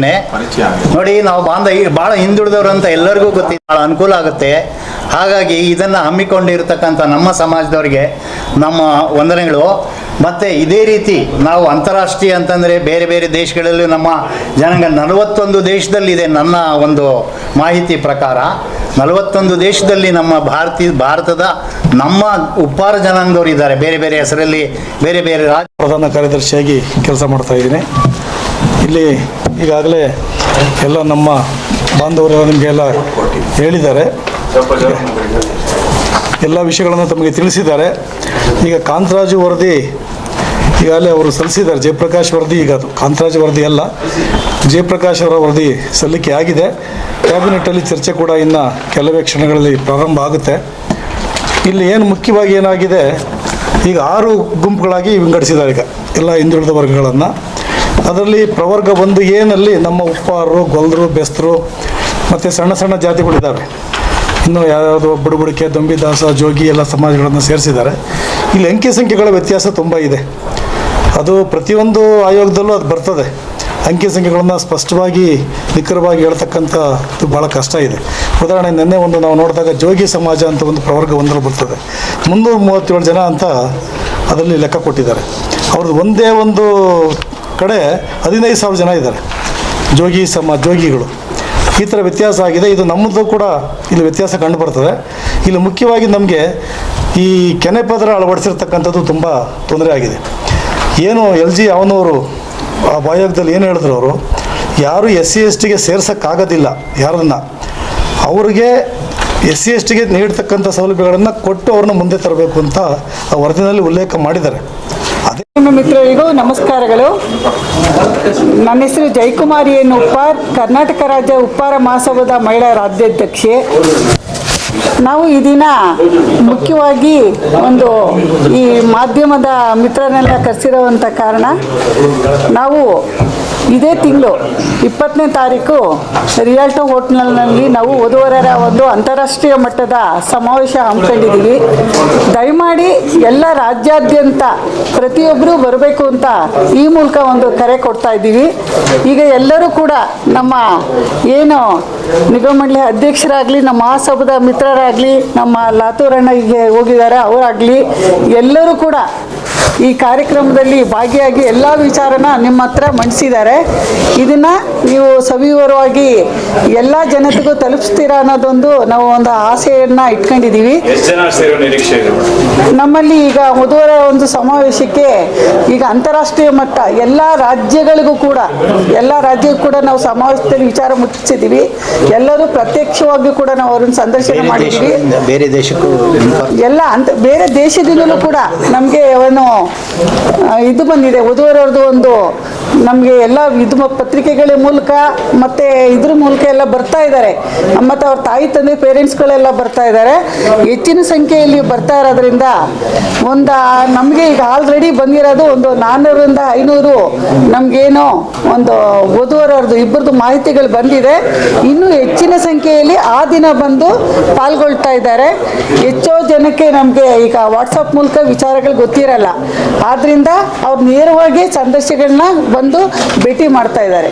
Speaker 6: ನೋಡಿ, ನಾವು ಬಾಂಧ ಭಾಳ ಹಿಂದುಳಿದವರು ಅಂತ ಎಲ್ಲರಿಗೂ ಗೊತ್ತಿ ಭಾಳ ಅನುಕೂಲ ಆಗುತ್ತೆ. ಹಾಗಾಗಿ ಇದನ್ನು ಹಮ್ಮಿಕೊಂಡಿರ್ತಕ್ಕಂಥ ನಮ್ಮ ಸಮಾಜದವರಿಗೆ ನಮ್ಮ ವಂದನೆಗಳು. ಮತ್ತೆ ಇದೇ ರೀತಿ ನಾವು ಅಂತಾರಾಷ್ಟ್ರೀಯ ಅಂತಂದರೆ ಬೇರೆ ಬೇರೆ ದೇಶಗಳಲ್ಲಿ ನಮ್ಮ ಜನಾಂಗ ನಲವತ್ತೊಂದು ದೇಶದಲ್ಲಿದೆ ನನ್ನ ಒಂದು ಮಾಹಿತಿ ಪ್ರಕಾರ. ನಲವತ್ತೊಂದು ದೇಶದಲ್ಲಿ ನಮ್ಮ ಭಾರತೀಯ ಭಾರತದ ನಮ್ಮ ಉಪ್ಪಾರ ಜನಾಂಗದವರು ಇದ್ದಾರೆ. ಬೇರೆ ಬೇರೆ ಹೆಸರಲ್ಲಿ ಬೇರೆ ಬೇರೆ ರಾಜ್ಯ
Speaker 7: ಪ್ರಧಾನ ಕಾರ್ಯದರ್ಶಿಯಾಗಿ ಕೆಲಸ ಮಾಡ್ತಾ ಇದ್ದೀನಿ. ಇಲ್ಲಿ ಈಗಾಗಲೇ ಎಲ್ಲ ನಮ್ಮ ಬಾಂಧವರು ನಿಮಗೆಲ್ಲ ಹೇಳಿದ್ದಾರೆ. ಎಲ್ಲ ವಿಷಯಗಳನ್ನು ತಮಗೆ ತಿಳಿಸಿದ್ದಾರೆ. ಈಗ ಕಾಂತರಾಜು ವರದಿ ಈಗಾಗಲೇ ಅವರು ಸಲ್ಲಿಸಿದ್ದಾರೆ. ಜಯಪ್ರಕಾಶ್ ವರದಿ ಈಗ ಅದು. ಕಾಂತರಾಜ್ ವರದಿ ಅಲ್ಲ. ಜಯಪ್ರಕಾಶ್ ಅವರ ವರದಿ ಸಲ್ಲಿಕೆ ಆಗಿದೆ. ಕ್ಯಾಬಿನೆಟ್ಟಲ್ಲಿ ಚರ್ಚೆ ಕೂಡ ಇನ್ನು ಕೆಲವೇ ಕ್ಷಣಗಳಲ್ಲಿ ಪ್ರಾರಂಭ ಆಗುತ್ತೆ. ಇಲ್ಲಿ ಏನು ಮುಖ್ಯವಾಗಿ ಏನಾಗಿದೆ? ಈಗ ಆರು ಗುಂಪುಗಳಾಗಿ ವಿಂಗಡಿಸಿದ್ದಾರೆ ಈಗ. ಎಲ್ಲ ಹಿಂದುಳಿದ ವರ್ಗಗಳನ್ನು. ಅದರಲ್ಲಿ ಪ್ರವರ್ಗ ಒಂದು ಏನಲ್ಲಿ ನಮ್ಮ ಉಪ್ಪಾರರು ಗೊಲ್ಲರು ಬೆಸ್ತರು ಮತ್ತು ಸಣ್ಣ ಸಣ್ಣ ಜಾತಿಗಳಿದ್ದಾವೆ ಇನ್ನು ಯಾವ್ಯಾವುದು ಬುಡಬುಡಿಕೆ ದೊಂಬಿದಾಸ ಜೋಗಿ ಎಲ್ಲ ಸಮಾಜಗಳನ್ನು ಸೇರಿಸಿದ್ದಾರೆ. ಇಲ್ಲಿ ಅಂಕಿ ಸಂಖ್ಯೆಗಳ ವ್ಯತ್ಯಾಸ ತುಂಬ ಇದೆ. ಅದು ಪ್ರತಿಯೊಂದು ಆಯೋಗದಲ್ಲೂ ಅದು ಬರ್ತದೆ. ಅಂಕಿ ಸಂಖ್ಯೆಗಳನ್ನು ಸ್ಪಷ್ಟವಾಗಿ, ನಿಖರವಾಗಿ ಹೇಳ್ತಕ್ಕಂಥ ಭಾಳ ಕಷ್ಟ ಇದೆ. ಉದಾಹರಣೆ, ನಿನ್ನೆ ಒಂದು ನಾವು ನೋಡಿದಾಗ ಜೋಗಿ ಸಮಾಜ ಅಂತ ಒಂದು ಪ್ರವರ್ಗ ಒಂದರಲ್ಲಿ ಬರ್ತದೆ. ಮುನ್ನೂರ ಮೂವತ್ತೇಳು ಜನ ಅಂತ ಅದರಲ್ಲಿ ಲೆಕ್ಕ ಕೊಟ್ಟಿದ್ದಾರೆ. ಅವ್ರದ್ದು ಒಂದೇ ಒಂದು ಕಡೆ ಹದಿನೈದು ಸಾವಿರ ಜನ ಇದ್ದಾರೆ. ಜೋಗಿ ಸಮ, ಜೋಗಿಗಳು. ಈ ಥರ ವ್ಯತ್ಯಾಸ ಆಗಿದೆ. ಇದು ನಮ್ಮದು ಕೂಡ ಇಲ್ಲಿ ವ್ಯತ್ಯಾಸ ಕಂಡು ಬರ್ತದೆ. ಇಲ್ಲಿ ಮುಖ್ಯವಾಗಿ ನಮಗೆ ಈ ಕೆನೆ ಪದರ ಅಳವಡಿಸಿರ್ತಕ್ಕಂಥದ್ದು ತುಂಬ ತೊಂದರೆ ಆಗಿದೆ. ಏನು ಎಲ್ ಜಿ ಅವನವರು ಆ ಬಾಯೋಗದಲ್ಲಿ ಏನು ಹೇಳಿದ್ರು ಅವರು? ಯಾರು ಎಸ್ ಸಿ ಎಸ್ ಟಿಗೆ ಸೇರ್ಸೋಕ್ಕಾಗೋದಿಲ್ಲ, ಯಾರನ್ನ? ಅವ್ರಿಗೆ ಎಸ್ ಸಿ ಎಸ್ ಟಿಗೆ ನೀಡ್ತಕ್ಕಂಥ ಸೌಲಭ್ಯಗಳನ್ನು ಕೊಟ್ಟು ಅವ್ರನ್ನ ಮುಂದೆ ತರಬೇಕು ಅಂತ ಆ ವರದಿನಲ್ಲಿ ಉಲ್ಲೇಖ ಮಾಡಿದ್ದಾರೆ.
Speaker 8: ಮಿತ್ರರಿಗೂ ನಮಸ್ಕಾರಗಳು. ನನ್ನ ಹೆಸರು ಜಯಕುಮಾರಿ ಏನು ಕರ್ನಾಟಕ ರಾಜ್ಯ ಉಪ್ಪಾರ ಮಹಾಸಭಾದ ಮಹಿಳಾ ರಾಜ್ಯಾಧ್ಯಕ್ಷೆ. ನಾವು ಈ ದಿನ ಮುಖ್ಯವಾಗಿ ಒಂದು ಈ ಮಾಧ್ಯಮದ ಮಿತ್ರನೆಲ್ಲ ಕರೆಸಿರೋವಂಥ ಕಾರಣ ನಾವು ಇದೇ ತಿಂಗಳು ಇಪ್ಪತ್ತನೇ ತಾರೀಕು ರಿಯಾಲ್ಟೋ ಹೋಟ್ನಲ್ನಲ್ಲಿ ನಾವು ವಧುವರರ ಒಂದು ಅಂತಾರಾಷ್ಟ್ರೀಯ ಮಟ್ಟದ ಸಮಾವೇಶ ಹಮ್ಮಿಕೊಂಡಿದ್ದೀವಿ. ದಯಮಾಡಿ ಎಲ್ಲ ರಾಜ್ಯಾದ್ಯಂತ ಪ್ರತಿಯೊಬ್ಬರು ಬರಬೇಕು ಅಂತ ಈ ಮೂಲಕ ಒಂದು ಕರೆ ಕೊಡ್ತಾ ಇದ್ದೀವಿ. ಈಗ ಎಲ್ಲರೂ ಕೂಡ ನಮ್ಮ ಏನು ನಿಗಮ ಮಂಡಳಿ ಅಧ್ಯಕ್ಷರಾಗಲಿ, ನಮ್ಮ ಮಹಾಸಭದ ಮಿತ್ರರಾಗಲಿ, ನಮ್ಮ ಲಾತೂರಣ್ಣಗೆ ಹೋಗಿದ್ದಾರೆ, ಅವರಾಗಲಿ, ಎಲ್ಲರೂ ಕೂಡ ಈ ಕಾರ್ಯಕ್ರಮದಲ್ಲಿ ಭಾಗಿಯಾಗಿ ಎಲ್ಲ ವಿಚಾರನ ನಿಮ್ಮ ಹತ್ರ ಮಂಡಿಸಿದ್ದಾರೆ. ಇದನ್ನ ನೀವು ಸವಿವರವಾಗಿ ಎಲ್ಲ ಜನತೆಗೂ ತಲುಪಿಸ್ತೀರಾ ಅನ್ನೋದೊಂದು ನಾವು ಒಂದು ಆಸೆಯನ್ನ ಇಟ್ಕೊಂಡಿದ್ದೀವಿ. ನಮ್ಮಲ್ಲಿ ಈಗ ಮುದುವರ ಒಂದು ಸಮಾವೇಶಕ್ಕೆ ಈಗ ಅಂತಾರಾಷ್ಟ್ರೀಯ ಮಟ್ಟ ಎಲ್ಲ ರಾಜ್ಯಗಳಿಗೂ ಕೂಡ ಎಲ್ಲ ರಾಜ್ಯಕ್ಕೂ ಕೂಡ ನಾವು ಸಮಾವೇಶದಲ್ಲಿ ವಿಚಾರ ಮುಟ್ಟಿಸಿದ್ದೀವಿ. ಎಲ್ಲರೂ ಪ್ರತ್ಯಕ್ಷವಾಗಿ ಕೂಡ ನಾವು ಅವ್ರನ್ನ ಸಂದರ್ಶನ
Speaker 6: ಮಾಡಿದೀವಿ
Speaker 8: ಮಾಡಿದ್ದೀವಿ.
Speaker 6: ಬೇರೆ ದೇಶಕ್ಕೂ
Speaker 8: ಎಲ್ಲ ಅಂತ ಬೇರೆ ದೇಶದಿಂದಲೂ ಕೂಡ ನಮಗೆ ಅವನು ಇದು ಬಂದಿದೆ. ವಧುವರವ್ರದ್ದು ಒಂದು ನಮಗೆ ಎಲ್ಲ ಇದು ಪತ್ರಿಕೆಗಳ ಮೂಲಕ ಮತ್ತು ಇದ್ರ ಮೂಲಕ ಎಲ್ಲ ಬರ್ತಾ ಇದ್ದಾರೆ. ಮತ್ತು ಅವ್ರ ತಾಯಿ, ತಂದೆ ಪೇರೆಂಟ್ಸ್ಗಳೆಲ್ಲ ಬರ್ತಾ ಇದ್ದಾರೆ. ಹೆಚ್ಚಿನ ಸಂಖ್ಯೆಯಲ್ಲಿ ಬರ್ತಾ ಇರೋದ್ರಿಂದ ಒಂದು, ನಮಗೆ ಈಗ ಆಲ್ರೆಡಿ ಬಂದಿರೋದು ಒಂದು ನಾನ್ನೂರರಿಂದ ಐನೂರು ನಮಗೇನೋ ಒಂದು ವಧುವರವ್ರದ್ದು ಇಬ್ಬರದ್ದು ಮಾಹಿತಿಗಳು ಬಂದಿದೆ. ಇನ್ನೂ ಹೆಚ್ಚಿನ ಸಂಖ್ಯೆಯಲ್ಲಿ ಆ ದಿನ ಬಂದು ಪಾಲ್ಗೊಳ್ತಾ ಇದ್ದಾರೆ. ಹೆಚ್ಚೋ ಜನಕ್ಕೆ ನಮಗೆ ಈಗ ವಾಟ್ಸಪ್ ಮೂಲಕ ವಿಚಾರಗಳು ಗೊತ್ತಿರಲ್ಲ. ಆದ್ರಿಂದ ಅವ್ರು ನೇರವಾಗಿ ಸಂದರ್ಶಿಗಳನ್ನ ಬಂದು ಭೇಟಿ ಮಾಡ್ತಾ ಇದ್ದಾರೆ.